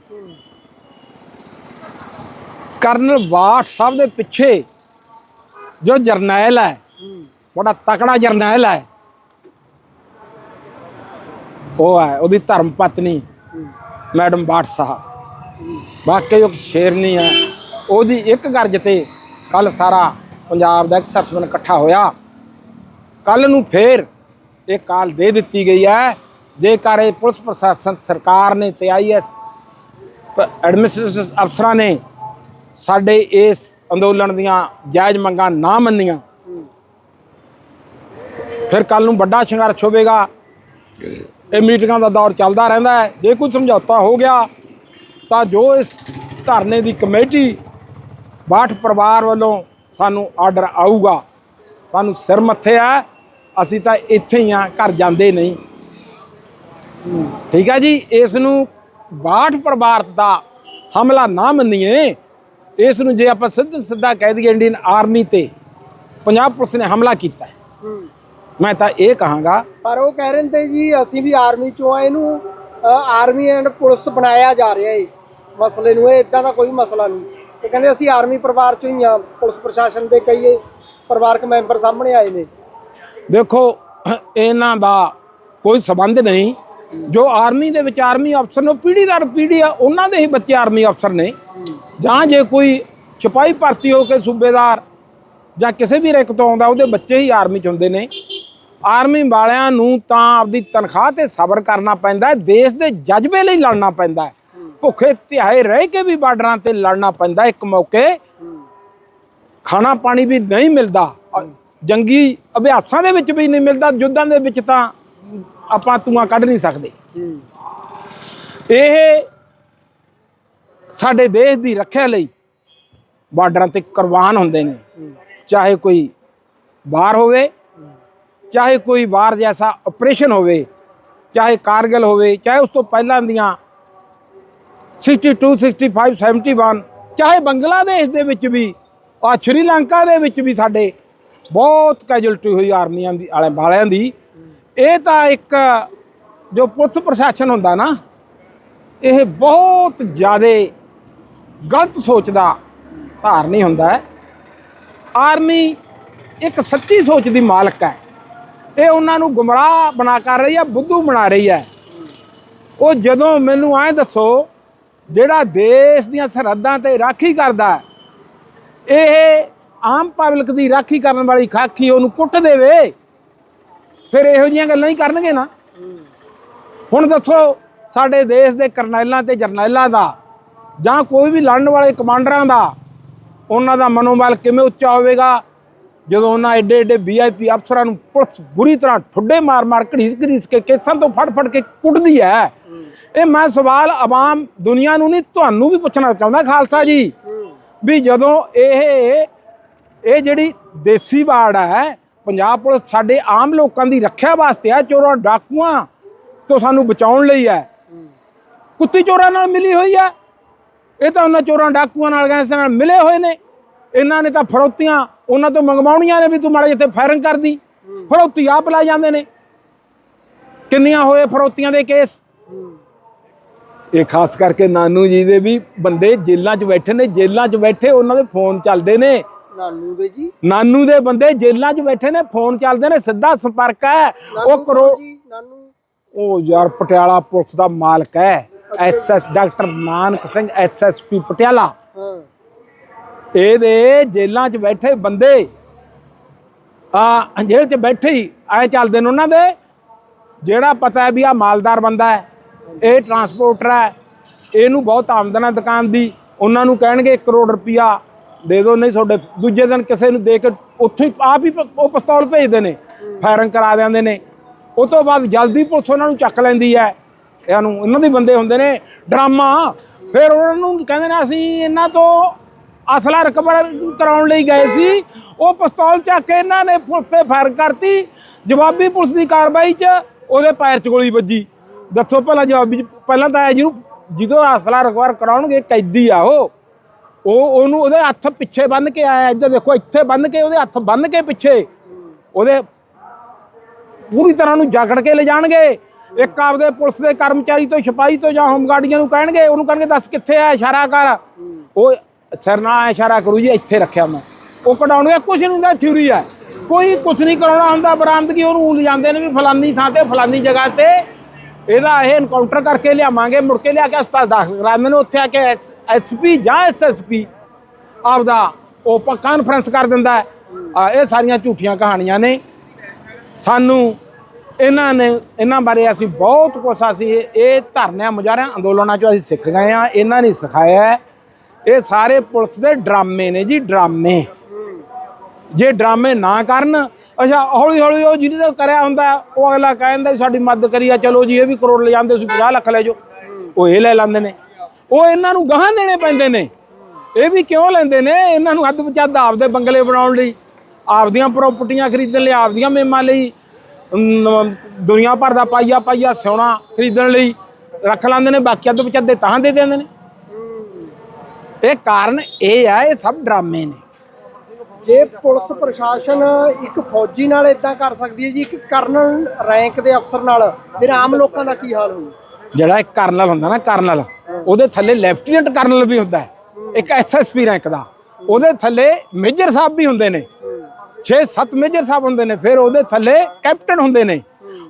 ਕਰਨਲ ਬਾਠ ਸਾਹਿਬ ਦੇ ਪਿੱਛੇ ਜੋ ਜਰਨੈਲ ਹੈ ਬੜਾ ਤਕੜਾ ਜਰਨੈਲ ਹੈ ਉਹ ਹੈ ਉਹਦੀ ਧਰਮ ਪਤਨੀ ਮੈਡਮ ਬਾਠ ਸਾਹਿਬ। ਵਾਕਈ ਉਹ ਸ਼ੇਰਨੀ ਹੈ। ਉਹਦੀ ਇੱਕ ਗਰਜ ਤੇ ਕੱਲ ਸਾਰਾ ਪੰਜਾਬ ਦਾ ਇੱਕ ਸਰਪੰਚ ਇਕੱਠਾ ਹੋਇਆ। ਕੱਲ ਨੂੰ ਫੇਰ ਇਹ ਕਾਲ ਦੇ ਦਿੱਤੀ ਗਈ ਹੈ। ਜੇਕਰ ਇਹ ਪੁਲਿਸ ਪ੍ਰਸ਼ਾਸਨ ਸਰਕਾਰ ਨੇ ਤੇ ਆਈਐਸ ਐਡਮਿਨਿਸਟ੍ਰੇਸ਼ਨ ਅਫਸਰਾਂ ਨੇ ਸਾਡੇ ਇਸ ਅੰਦੋਲਨ ਦੀਆਂ ਜਾਇਜ਼ ਮੰਗਾਂ ਨਾ ਮੰਨੀਆਂ, ਫਿਰ ਕੱਲ ਨੂੰ ਵੱਡਾ ਸੰਘਰਸ਼ ਹੋਵੇਗਾ। ਇਹ ਮੀਟਿੰਗਾਂ ਦਾ ਦੌਰ ਚੱਲਦਾ ਰਹਿੰਦਾ ਹੈ। ਜੇ ਕੋਈ ਸਮਝੌਤਾ ਹੋ ਗਿਆ, ਤਾਂ ਜੋ ਇਸ ਧਰਨੇ ਦੀ ਕਮੇਟੀ ਬਾਠ ਪਰਿਵਾਰ ਵੱਲੋਂ ਸਾਨੂੰ ਆਰਡਰ ਆਊਗਾ। ਸਾਨੂੰ ਸਿਰ ਮੱਥੇ ਆ, ਅਸੀਂ ਤਾਂ ਇੱਥੇ ਹੀ ਆ, ਘਰ ਜਾਂਦੇ ਨਹੀਂ। ਠੀਕ ਹੈ ਜੀ ਇਸ ਨੂੰ ਬਾਠ ਪਰਿਵਾਰ ਦਾ ਹਮਲਾ ਨਾ ਮੰਨੀਏ। ਇਸ ਨੂੰ ਜੇ ਆਪਾਂ ਸਿੱਧਾ ਸਿੱਧਾ ਕਹਿ ਦਈਏ ਇੰਡੀਅਨ ਆਰਮੀ ਤੇ, ਪੰਜਾਬ ਪੁਲਿਸ ਨੇ ਹਮਲਾ ਕੀਤਾ। ਮੈਂ ਤਾਂ ਇਹ ਕਹਾਂਗਾ। ਪਰ ਉਹ ਕਹਿ ਰਹੇ ਨੇ ਜੀ, ਅਸੀਂ ਵੀ ਆਰਮੀ ਚੋਂ ਆ, ਇਹਨੂੰ ਆਰਮੀ ਐਂਡ ਪੁਲਿਸ ਬਣਾਇਆ ਜਾ ਰਿਹਾ ਏ। ਮਸਲੇ ਨੂੰ, ਇਹ ਇਦਾਂ ਦਾ ਕੋਈ ਮਸਲਾ ਨਹੀਂ। ਤੇ ਕਹਿੰਦੇ ਅਸੀਂ ਆਰਮੀ ਪਰਿਵਾਰ ਚੋਂ ਹੀ ਆ, ਪੁਲਿਸ ਪ੍ਰਸ਼ਾਸਨ ਦੇ ਕਈ ਪਰਿਵਾਰਕ ਮੈਂਬਰ ਸਾਹਮਣੇ ਆਏ ਨੇ। ਦੇਖੋ, ਇਹਨਾਂ ਦਾ ਕੋਈ ਸਬੰਧ ਨਹੀਂ। ਜੋ ਆਰਮੀ ਦੇ ਵਿੱਚ ਆਰਮੀ ਅਫਸਰ ਨੂੰ, ਉਹ ਪੀੜ੍ਹੀ ਦਰ ਪੀੜ੍ਹੀ ਆ, ਉਹਨਾਂ ਦੇ ਹੀ ਬੱਚੇ ਆਰਮੀ ਅਫਸਰ ਨੇ। ਜਾਂ ਜੇ ਕੋਈ ਸਿਪਾਹੀ ਭਰਤੀ ਹੋ ਕੇ ਸੂਬੇਦਾਰ ਜਾਂ ਕਿਸੇ ਵੀ ਰਿਕ ਤੋਂ ਆਉਂਦਾ, ਉਹਦੇ ਬੱਚੇ ਹੀ ਆਰਮੀ ਚ ਹੁੰਦੇ ਨੇ। ਆਰਮੀ ਵਾਲਿਆਂ ਨੂੰ ਤਾਂ ਆਪਦੀ ਤਨਖਾਹ ਤੇ ਸਬਰ ਕਰਨਾ ਪੈਂਦਾ ਹੈ, ਦੇਸ਼ ਦੇ ਜਜ਼ਬੇ ਲਈ ਲੜਨਾ ਪੈਂਦਾ ਹੈ। ਭੁੱਖੇ ਧਿਆਏ ਰਹਿ ਕੇ ਵੀ ਬਾਰਡਰਾਂ ਤੇ ਲੜਨਾ ਪੈਂਦਾ ਇੱਕ ਮੌਕੇ। ਖਾਣਾ ਪਾਣੀ ਵੀ ਨਹੀਂ ਮਿਲਦਾ। ਜੰਗੀ ਅਭਿਆਸਾਂ ਦੇ ਵਿੱਚ ਵੀ ਨਹੀਂ ਮਿਲਦਾ, ਯੁੱਧਾਂ ਦੇ ਵਿੱਚ ਤਾਂ ਆਪਾਂ ਧੂਆਂ ਕੱਢ ਨਹੀਂ ਸਕਦੇ। ਇਹ ਸਾਡੇ ਦੇਸ਼ ਦੀ ਰੱਖਿਆ ਲਈ ਬਾਰਡਰਾਂ ਤੇ ਕੁਰਬਾਨ ਹੁੰਦੇ ਨੇ। ਚਾਹੇ ਕੋਈ ਵਾਰ ਹੋਵੇ, ਚਾਹੇ ਕੋਈ ਵਾਰ ਜੈਸਾ ਆਪਰੇਸ਼ਨ ਹੋਵੇ, ਚਾਹੇ ਕਾਰਗਿਲ ਹੋਵੇ, ਚਾਹੇ ਉਸ ਤੋਂ ਪਹਿਲਾਂ ਦੀਆਂ 62 65 71 ਚਾਹੇ ਬੰਗਲਾਦੇਸ਼ ਦੇ ਵਿੱਚ ਵੀ, ਆ ਸ਼੍ਰੀਲੰਕਾ ਦੇ ਵਿੱਚ ਵੀ ਸਾਡੇ ਬਹੁਤ ਕੈਜੁਅਲਟੀ ਹੋਈ ਆਰਮੀਆਂ ਦੀ ਵਾਲੇ ਵਾਲਿਆਂ ਦੀ। ਇਹ ਤਾਂ ਇੱਕ ਜੋ ਪੁਲਿਸ ਪ੍ਰਸ਼ਾਸਨ ਹੁੰਦਾ ਨਾ, ਇਹ ਬਹੁਤ ਜ਼ਿਆਦਾ ਗਲਤ ਸੋਚ ਦਾ ਧਾਰਨੀ ਹੁੰਦਾ ਹੈ। ਆਰਮੀ ਇੱਕ ਸੱਚੀ ਸੋਚ ਦੀ ਮਾਲਕ ਹੈ। ਇਹ ਉਹਨਾਂ ਨੂੰ ਗੁੰਮਰਾਹ ਬਣਾ ਕਰ ਰਹੀ ਹੈ, ਬੁੱਧੂ ਬਣਾ ਰਹੀ ਹੈ। ਉਹ ਜਦੋਂ ਮੈਨੂੰ ਐਂ ਦੱਸੋ ਜਿਹੜਾ ਦੇਸ਼ ਦੀਆਂ ਸਰਹੱਦਾਂ ਤੇ ਰਾਖੀ ਕਰਦਾ ਇਹ ਆਮ ਪਬਲਿਕ ਦੀ ਰਾਖੀ ਕਰਨ ਵਾਲੀ ਖਾਕੀ ਉਹਨੂੰ ਕੁੱਟ ਦੇਵੇ, ਫਿਰ ਇਹੋ ਜਿਹੀਆਂ ਗੱਲਾਂ ਹੀ ਕਰਨਗੇ ਨਾ। ਹੁਣ ਦੱਸੋ, ਸਾਡੇ ਦੇਸ਼ ਦੇ ਕਰਨੈਲਾਂ ਤੇ ਜਰਨੈਲਾਂ ਦਾ ਜਾਂ ਕੋਈ ਵੀ ਲੜਨ ਵਾਲੇ ਕਮਾਂਡਰਾਂ ਦਾ, ਉਹਨਾਂ ਦਾ ਮਨੋਬਲ ਕਿਵੇਂ ਉੱਚਾ ਹੋਵੇਗਾ? ਜਦੋਂ ਉਹਨਾਂ ਐਡੇ ਐਡੇ ਵੀਆਈਪੀ ਅਫਸਰਾਂ ਨੂੰ ਪੁਲਿਸ ਬੁਰੀ ਤਰ੍ਹਾਂ ਠੁੱਡੇ ਮਾਰ-ਮਾਰ ਘੜੀਸ ਘੜੀਸ ਕੇ ਕੇਸਾਂ ਤੋਂ ਫੜ-ਫੜ ਕੇ ਕੁੱਟਦੀ ਹੈ ਇਹ ਮੈਂ ਸਵਾਲ ਆਵਾਮ ਦੁਨੀਆ ਨੂੰ ਨਹੀਂ, ਤੁਹਾਨੂੰ ਵੀ ਪੁੱਛਣਾ ਚਾਹੁੰਦਾ ਖਾਲਸਾ ਜੀ। ਵੀ ਜਦੋਂ ਇਹ ਇਹ ਜਿਹੜੀ ਦੇਸੀ ਬਾੜ ਹੈ, ਪੰਜਾਬ ਪੁਲਿਸ ਸਾਡੇ ਆਮ ਲੋਕਾਂ ਦੀ ਰੱਖਿਆ ਵਾਸਤੇ ਹੈ, ਚੋਰਾਂ, ਡਾਕੂਆਂ ਤੋਂ ਸਾਨੂੰ ਬਚਾਉਣ ਲਈ ਹੈ। ਕੁੱਤੀ ਚੋਰਾਂ ਨਾਲ ਮਿਲੀ ਹੋਈ ਹੈ। ਇਹ ਤਾਂ ਉਹਨਾਂ ਚੋਰਾਂ, ਡਾਕੂਆਂ ਨਾਲ ਗੈਂਗਸਟਰਾਂ ਨਾਲ ਮਿਲੇ ਹੋਏ ਨੇ। ਇਹਨਾਂ ਨੇ ਤਾਂ ਫਰੋਤੀਆਂ, ਉਹਨਾਂ ਤੋਂ ਮੰਗਵਾਉਣੀਆਂ ਨੇ ਵੀ ਤੂੰ ਮਾੜਾ ਜਿੱਥੇ ਫਾਇਰਿੰਗ ਕਰਦੀ। ਫਰੋਤੀ ਆਪ ਲਾ ਜਾਂਦੇ ਨੇ। ਕਿੰਨੀਆਂ ਹੋਏ ਫਰੋਤੀਆਂ ਦੇ ਕੇਸ? ਇਹ ਖਾਸ ਕਰਕੇ ਨਾਨੂ ਜੀ ਦੇ ਵੀ ਬੰਦੇ ਜੇਲ੍ਹਾਂ 'ਚ ਬੈਠੇ ਨੇ ਜੇਲ੍ਹਾਂ 'ਚ ਬੈਠੇ ਉਹਨਾਂ ਦੇ ਫੋਨ ਚੱਲਦੇ ਨੇ। ਨਾਨੂ ਦੇ ਜੀ? ਨਾਨੂ ਦੇ ਬੰਦੇ ਜੇਲ੍ਹਾਂ 'ਚ ਬੈਠੇ ਨੇ ਫੋਨ ਚੱਲਦੇ ਨੇ ਸਿੱਧਾ ਸੰਪਰਕ ਹੈ। ਉਹ ਕਰੋ ਨਾਨੂ? ਉਹ ਯਾਰ ਪਟਿਆਲਾ ਪੁਲਿਸ ਦਾ ਮਾਲਕ ਹੈ। SS doctor Nanak Singh SSP Patiala. ਇਹਦੇ ਜੇਲ੍ਹਾਂ 'ਚ ਬੈਠੇ ਬੰਦੇ ਆ ਜੇਲ੍ਹ 'ਚ ਬੈਠੇ ਹੀ ਐ ਚੱਲਦੇ ਨੇ ਉਹਨਾਂ ਦੇ। ਜਿਹੜਾ ਪਤਾ ਹੈ ਵੀ ਆ ਮਾਲਦਾਰ ਬੰਦਾ ਹੈ। ਇਹ ਟਰਾਂਸਪੋਰਟਰ ਹੈ। ਇਹਨੂੰ ਬਹੁਤ ਆਮਦਨ ਹੈ ਦੁਕਾਨ ਦੀ। ਉਹਨਾਂ ਨੂੰ ਕਹਿਣਗੇ 1 ਕਰੋੜ ਰੁਪਇਆ ਦੇ ਦਿਓ, ਨਹੀਂ ਤੁਹਾਡੇ ਦੂਜੇ ਦਿਨ ਕਿਸੇ ਨੂੰ ਦੇ ਕੇ ਉੱਥੇ ਹੀ ਆਪ ਹੀ ਪ- ਉਹ ਪਿਸਤੌਲ ਭੇਜਦੇ ਨੇ, ਫਾਇਰਿੰਗ ਕਰਾ ਦਿੰਦੇ ਨੇ। ਉਹ ਤੋਂ ਬਾਅਦ ਜਲਦੀ ਪੁਲਿਸ ਉਹਨਾਂ ਨੂੰ ਚੱਕ ਲੈਂਦੀ ਹੈ। ਇਹਨਾਂ ਨੂੰ ਇਹਨਾਂ ਦੇ ਬੰਦੇ ਹੁੰਦੇ ਨੇ ਡਰਾਮਾ। ਫਿਰ ਉਹਨਾਂ ਨੂੰ ਕਹਿੰਦੇ ਨੇ, ਅਸੀਂ ਇਹਨਾਂ ਤੋਂ ਅਸਲਾ ਰਿਕਵਰ ਕਰਾਉਣ ਲਈ ਗਏ ਸੀ। ਉਹ ਪਿਸਤੌਲ ਚੱਕ ਕੇ ਇਹਨਾਂ ਨੇ ਪੁਲਿਸ ਤੇ ਫਾਇਰ ਕਰਤੀ। ਜਵਾਬੀ ਪੁਲਿਸ ਦੀ ਕਾਰਵਾਈ 'ਚ ਉਹਦੇ ਪੈਰ 'ਚ ਗੋਲੀ ਵੱਜੀ। ਦੱਸੋ ਪਹਿਲਾਂ ਜਵਾਬੀ 'ਚ- ਪਹਿਲਾਂ ਤਾਂ ਇਹ ਜਿਹਨੂੰ ਜਦੋਂ ਅਸਲਾ ਰਿਕਵਰ ਕਰਾਉਣਗੇ, ਕੈਦੀ ਆ ਉਹ। ਉਹ, ਉਹਨੂੰ ਉਹਦੇ ਹੱਥ ਪਿੱਛੇ ਬੰਨ ਕੇ ਆਇਆ, ਇੱਧਰ ਦੇਖੋ, ਇੱਥੇ ਬੰਨ ਕੇ, ਉਹਦੇ ਹੱਥ ਬੰਨ ਕੇ ਪਿੱਛੇ। ਉਹਦੇ ਪੂਰੀ ਤਰ੍ਹਾਂ ਨੂੰ ਜਕੜ ਕੇ ਲੈ ਜਾਣਗੇ। ਇੱਕ ਆਪਦੇ ਪੁਲਿਸ ਦੇ ਕਰਮਚਾਰੀ ਤੋਂ, ਸਿਪਾਹੀ ਤੋਂ ਜਾਂ ਹੋਮਗਾਰਡੀਆਂ ਨੂੰ ਕਹਿਣਗੇ, ਉਹਨੂੰ ਕਹਿਣਗੇ, ਦੱਸ ਕਿੱਥੇ ਆ, ਇਸ਼ਾਰਾ ਕਰ। ਉਹ ਸਿਰ ਨਾਲ ਇਸ਼ਾਰਾ ਕਰੂ ਜੀ, ਇੱਥੇ ਰੱਖਿਆ ਮੈਂ। ਉਹ ਕਢਾਉਣਗੇ ਕੁਝ ਨਹੀਂ ਹੁੰਦਾ ਥਿਊਰੀ ਆ। ਕੋਈ ਕੁਝ ਨਹੀਂ ਕਰਾਉਣਾ ਹੁੰਦਾ, ਬਰਾਮਦਗੀ, ਉਹਨੂੰ ਲਿਜਾਂਦੇ ਨੇ ਵੀ ਫਲਾਨੀ ਥਾਂ ਤੇ, ਫਲਾਨੀ ਜਗ੍ਹਾ ਤੇ ਇਹਦਾ ਇਹ ਐਨਕਾਊਂਟਰ ਕਰਕੇ ਲਿਆਵਾਂਗੇ, ਮੁੜ ਕੇ ਲਿਆ ਕੇ ਹਸਪਤਾਲ ਦਾਖਲ ਕਰਾ ਦਿੰਦੇ ਨੇ। ਉੱਥੇ ਆ ਕੇ ਐਸਪੀ ਜਾਂ ਐਸਐਸਪੀ ਆਪਦਾ ਉਹ ਕਾਨਫਰੰਸ ਕਰ ਦਿੰਦਾ ਇਹ ਸਾਰੀਆਂ ਝੂਠੀਆਂ ਕਹਾਣੀਆਂ ਨੇ। ਸਾਨੂੰ ਇਹਨਾਂ ਨੇ, ਇਹਨਾਂ ਬਾਰੇ ਅਸੀਂ ਬਹੁਤ ਕੁਛ ਅਸੀਂ ਇਹ- ਧਰਨਿਆਂ ਮੁਜ਼ਾਹਰਿਆਂ ਅੰਦੋਲਨਾਂ ਚੋਂ ਅਸੀਂ ਸਿੱਖ ਗਏ ਆ ਇਹਨਾਂ ਨੇ ਸਿਖਾਇਆ ਇਹ ਸਾਰੇ ਪੁਲਿਸ ਦੇ ਡਰਾਮੇ ਨੇ ਜੀ, ਡਰਾਮੇ। ਜੇ ਡਰਾਮੇ ਨਾ ਕਰਨ ਅੱਛਾ ਹੌਲੀ ਹੌਲੀ ਉਹ ਜਿਹਨੇ ਦਾ ਕਰਿਆ ਹੁੰਦਾ ਉਹ ਅਗਲਾ ਕਹਿੰਦਾ ਵੀ ਸਾਡੀ ਮਦਦ ਕਰੀਆ ਚਲੋ ਜੀ ਇਹ ਵੀ ਕਰੋੜ ਲੈ ਜਾਂਦੇ ਸੀ 50 ਲੱਖ ਲੈ ਜਾਓ। ਉਹ ਇਹ ਲੈ ਲੈਂਦੇ ਨੇ। ਉਹ ਇਹਨਾਂ ਨੂੰ ਗਾਹਾਂ ਦੇਣੇ ਪੈਂਦੇ ਨੇ। ਇਹ ਵੀ ਕਿਉਂ ਲੈਂਦੇ ਨੇ? ਇਹਨਾਂ ਨੂੰ ਅੱਧ ਪਚੱਦ ਆਪਦੇ ਬੰਗਲੇ ਬਣਾਉਣ ਲਈ ਆਪਦੀਆਂ ਪ੍ਰਾਪਰਟੀਆਂ ਖਰੀਦਣ ਲਈ ਆਪਦੀਆਂ ਮੇਮਾਂ ਲਈ ਅਮ, ਦੁਨੀਆ ਭਰ ਦਾ ਪਾਈਆ ਪਾਈਆ ਸੋਨਾ ਖਰੀਦਣ ਲਈ ਰੱਖ ਲੈਂਦੇ ਨੇ ਬਾਕੀ ਅੱਧ ਪਚੱਦੇ ਤਾਂ ਦੇ ਦਿੰਦੇ ਨੇ। ਇਹ ਕਾਰਨ ਇਹ ਆ ਇਹ ਸਭ ਡਰਾਮੇ ਨੇ। ਜੇ ਪੁਲਿਸ ਪ੍ਰਸ਼ਾਸਨ ਇੱਕ ਫੌਜੀ ਨਾਲ ਇਦਾਂ ਕਰ ਸਕਦੀ ਹੈ ਜੀ, ਇੱਕ ਕਰਨਲ ਰੈਂਕ ਦੇ ਅਫਸਰ ਨਾਲ, ਫਿਰ ਆਮ ਲੋਕਾਂ ਦਾ ਕੀ ਹਾਲ ਹੋਊ? ਜਿਹੜਾ ਇੱਕ ਕਰਨਲ ਹੁੰਦਾ ਨਾ, ਕਰਨਲ, ਉਹਦੇ ਥੱਲੇ ਲੈਫਟੀਨੈਂਟ ਕਰਨਲ ਵੀ ਹੁੰਦਾ ਇੱਕ ਐਸਐਸਪੀ ਰੈਂਕ ਦਾ। ਉਹਦੇ ਥੱਲੇ ਮੇਜਰ ਸਾਹਿਬ ਵੀ ਹੁੰਦੇ ਨੇ। 6-7 ਮੇਜਰ ਸਾਹਿਬ ਹੁੰਦੇ ਨੇ, ਫਿਰ ਉਹਦੇ ਥੱਲੇ ਕੈਪਟਨ ਹੁੰਦੇ ਨੇ।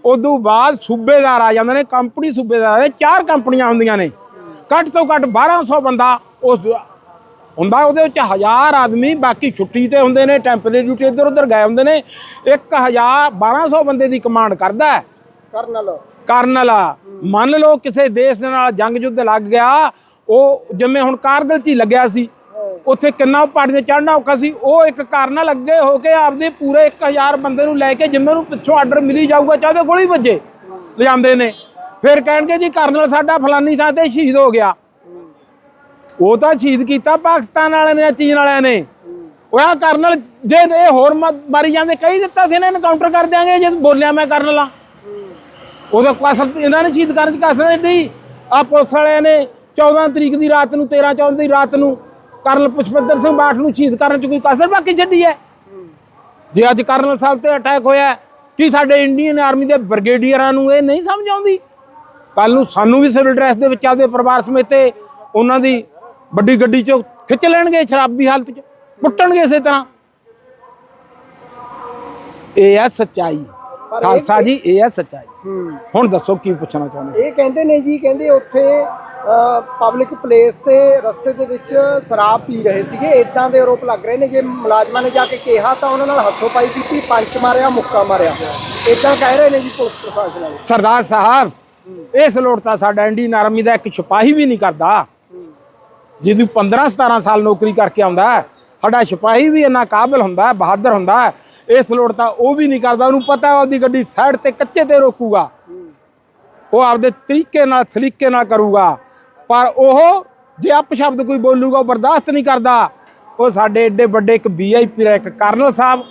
ਉਦੋਂ ਬਾਅਦ ਸੂਬੇਦਾਰ ਆ ਜਾਂਦੇ ਨੇ, ਕੰਪਨੀ ਸੂਬੇਦਾਰ ਦੇ ਚਾਰ ਕੰਪਨੀਆਂ ਹੁੰਦੀਆਂ ਨੇ। ਘੱਟ ਤੋਂ ਘੱਟ 1200 ਬੰਦਾ ਉਸ ਹੁੰਦਾ ਉਹਦੇ ਵਿੱਚ ਹਜ਼ਾਰ ਆਦਮੀ ਬਾਕੀ ਛੁੱਟੀ ਤੇ ਹੁੰਦੇ ਨੇ ਟੈਂਪਰੇਰੀ ਡਿਊਟੀ ਇੱਧਰ ਉੱਧਰ ਗਏ ਹੁੰਦੇ ਨੇ। 1000 1200 ਬੰਦੇ ਦੀ ਕਮਾਂਡ ਕਰਦਾ ਹੈ। ਕਰਨਲ। ਕਰਨਲ। ਮੰਨ ਲਓ ਕਿਸੇ ਦੇਸ਼ ਦੇ ਨਾਲ ਜੰਗ ਯੁੱਧ ਲੱਗ ਗਿਆ ਉਹ ਜਿਵੇਂ ਹੁਣ ਕਾਰਗਿਲ 'ਚ ਹੀ ਲੱਗਿਆ ਸੀ ਉੱਥੇ ਕਿੰਨਾ ਪਹਾੜੀ ਤੇ ਚੜ੍ਹਨਾ ਔਖਾ ਸੀ ਉਹ ਇੱਕ ਕਰਨਲ ਅੱਗੇ ਹੋ ਕੇ ਆਪਦੇ ਪੂਰੇ 1000 ਬੰਦੇ ਨੂੰ ਲੈ ਕੇ ਜਿੰਨੇ ਨੂੰ ਪਿੱਛੋਂ ਆਰਡਰ ਮਿਲੀ ਜਾਊਗਾ ਚਾਹਦੇ ਗੋਲੀ ਵੱਜੇ ਲਿਜਾਂਦੇ ਨੇ। ਫਿਰ ਕਹਿਣਗੇ ਜੀ ਕਰਨਲ ਸਾਡਾ ਫਲਾਨੀ ਥਾਂ ਤੇ ਸ਼ਹੀਦ ਹੋ ਗਿਆ। ਉਹ ਤਾਂ ਸ਼ਹੀਦ ਕੀਤਾ ਪਾਕਿਸਤਾਨ ਵਾਲਿਆਂ ਨੇ ਜਾਂ ਚੀਨ ਵਾਲਿਆਂ ਨੇ। ਉਹ ਆ ਕਰਨਲ ਜੇ ਇਹ ਹੋਰ ਮਾਰੀ ਜਾਂਦੇ ਕਹੀ ਦਿੱਤਾ ਸੀ ਇਹਨਾਂ ਐਨਕਾਊਂਟਰ ਕਰ ਦਿਆਂਗੇ ਜੇ ਬੋਲਿਆ ਮੈਂ ਕਰਨਲ ਆ ਉਹਦਾ ਕਸਰ ਇਹਨਾਂ ਨੇ ਸ਼ਹੀਦ ਕਰਨ ਦੀ ਕਸਰ ਨਹੀਂ ਆ ਪੁਲਿਸ ਵਾਲਿਆਂ ਨੇ 14 ਤਰੀਕ ਦੀ ਰਾਤ ਨੂੰ 13 14 ਦੀ ਰਾਤ ਨੂੰ ਕਰਨਲ ਪੁਸ਼ਪਿੰਦਰ ਸਿੰਘ ਬਾਠ ਨੂੰ ਸ਼ਹੀਦ ਕਰਨ ਚ ਕੋਈ ਕਸਰ ਬਾਕੀ ਛੱਡੀ ਹੈ। ਜੇ ਅੱਜ ਕਰਨਲ ਸਾਹਿਬ ਤੇ ਅਟੈਕ ਹੋਇਆ ਹੈ, ਕੀ ਸਾਡੇ ਇੰਡੀਅਨ ਆਰਮੀ ਦੇ ਬ੍ਰਿਗੇਡੀਅਰਾਂ ਨੂੰ ਇਹ ਨਹੀਂ ਸਮਝ ਆਉਂਦੀ? ਕੱਲ ਨੂੰ ਸਾਨੂੰ ਵੀ ਸਿਵਲ ਡਰੈਸ ਦੇ ਵਿੱਚ ਆਪਦੇ ਪਰਿਵਾਰ ਸਮੇਤ ਉਹਨਾਂ ਦੀ ਵੱਡੀ ਗੱਡੀ ਚੋਂ ਖਿੱਚ ਲੈਣਗੇ ਸ਼ਰਾਬੀ ਹਾਲਤ 'ਚ ਕੁੱਟਣਗੇ ਇਸੇ ਤਰ੍ਹਾਂ। ਇਹ ਹੈ ਸੱਚਾਈ। ਖਾਲਸਾ ਜੀ ਇਹ ਹੈ ਸੱਚਾਈ। ਹੁਣ ਦੱਸੋ ਕੀ ਪੁੱਛਣਾ ਚਾਹੁੰਦੇ ਇਹ ਕਹਿੰਦੇ ਨੇ ਜੀ ਕਹਿੰਦੇ ਉੱਥੇ ਪਬਲਿਕ ਪਲੇਸ ਤੇ ਰਸਤੇ ਦੇ ਵਿੱਚ ਸ਼ਰਾਬ ਪੀ ਰਹੇ ਸੀਗੇ। ਇਦਾਂ ਦੇ ਆਰੋਪ ਲੱਗ ਰਹੇ ਨੇ। ਜੇ ਮੁਲਾਜ਼ਮਾਂ ਨੇ ਜਾ ਕੇ ਕਿਹਾ ਤਾਂ ਉਹਨਾਂ ਨਾਲ ਹੱਥੋਂ ਪਾਈ ਕੀਤੀ ਪੰਚ ਮਾਰਿਆ ਮੁੱਕਾ ਮਾਰਿਆ। ਇਦਾਂ ਕਹਿ ਰਹੇ ਨੇ ਜੀ ਪੁਲਿਸ ਪ੍ਰਸ਼ਾਸਨ ਵਾਲੇ। ਸਰਦਾਰ ਸਾਹਿਬ ਇਸ ਲੋੜ ਤਾਂ ਸਾਡਾ ਇੰਡੀਅਨ ਆਰਮੀ ਦਾ ਇੱਕ ਸਿਪਾਹੀ ਵੀ ਨਹੀਂ ਕਰਦਾ। ਜਿਹਦੀ 15 17 ਸਾਲ ਨੌਕਰੀ ਕਰਕੇ ਆਉਂਦਾ ਸਾਡਾ ਸਿਪਾਹੀ ਵੀ ਇੰਨਾ ਕਾਬਿਲ ਹੁੰਦਾ ਬਹਾਦਰ ਹੁੰਦਾ ਇਸ ਲੋੜ ਤਾਂ ਉਹ ਵੀ ਨਹੀਂ ਕਰਦਾ, ਉਹਨੂੰ ਪਤਾ ਉਹਦੀ ਗੱਡੀ ਸਾਈਡ ਤੇ ਕੱਚੇ ਤੇ ਰੋਕੂਗਾ। ਉਹ ਆਪਦੇ ਤਰੀਕੇ ਨਾਲ, ਸਲੀਕੇ ਨਾਲ ਕਰੂਗਾ। ਪਰ ਉਹ ਜੇ ਅਪਸ਼ਬਦ ਕੋਈ ਬੋਲੂਗਾ, ਉਹ ਬਰਦਾਸ਼ਤ ਨਹੀਂ ਕਰਦਾ। ਉਹ ਸਾਡੇ ਏਡੇ ਵੱਡੇ ਇੱਕ ਵੀਆਈਪੀ ਦਾ ਇੱਕ ਕਰਨਲ ਸਾਹਿਬ,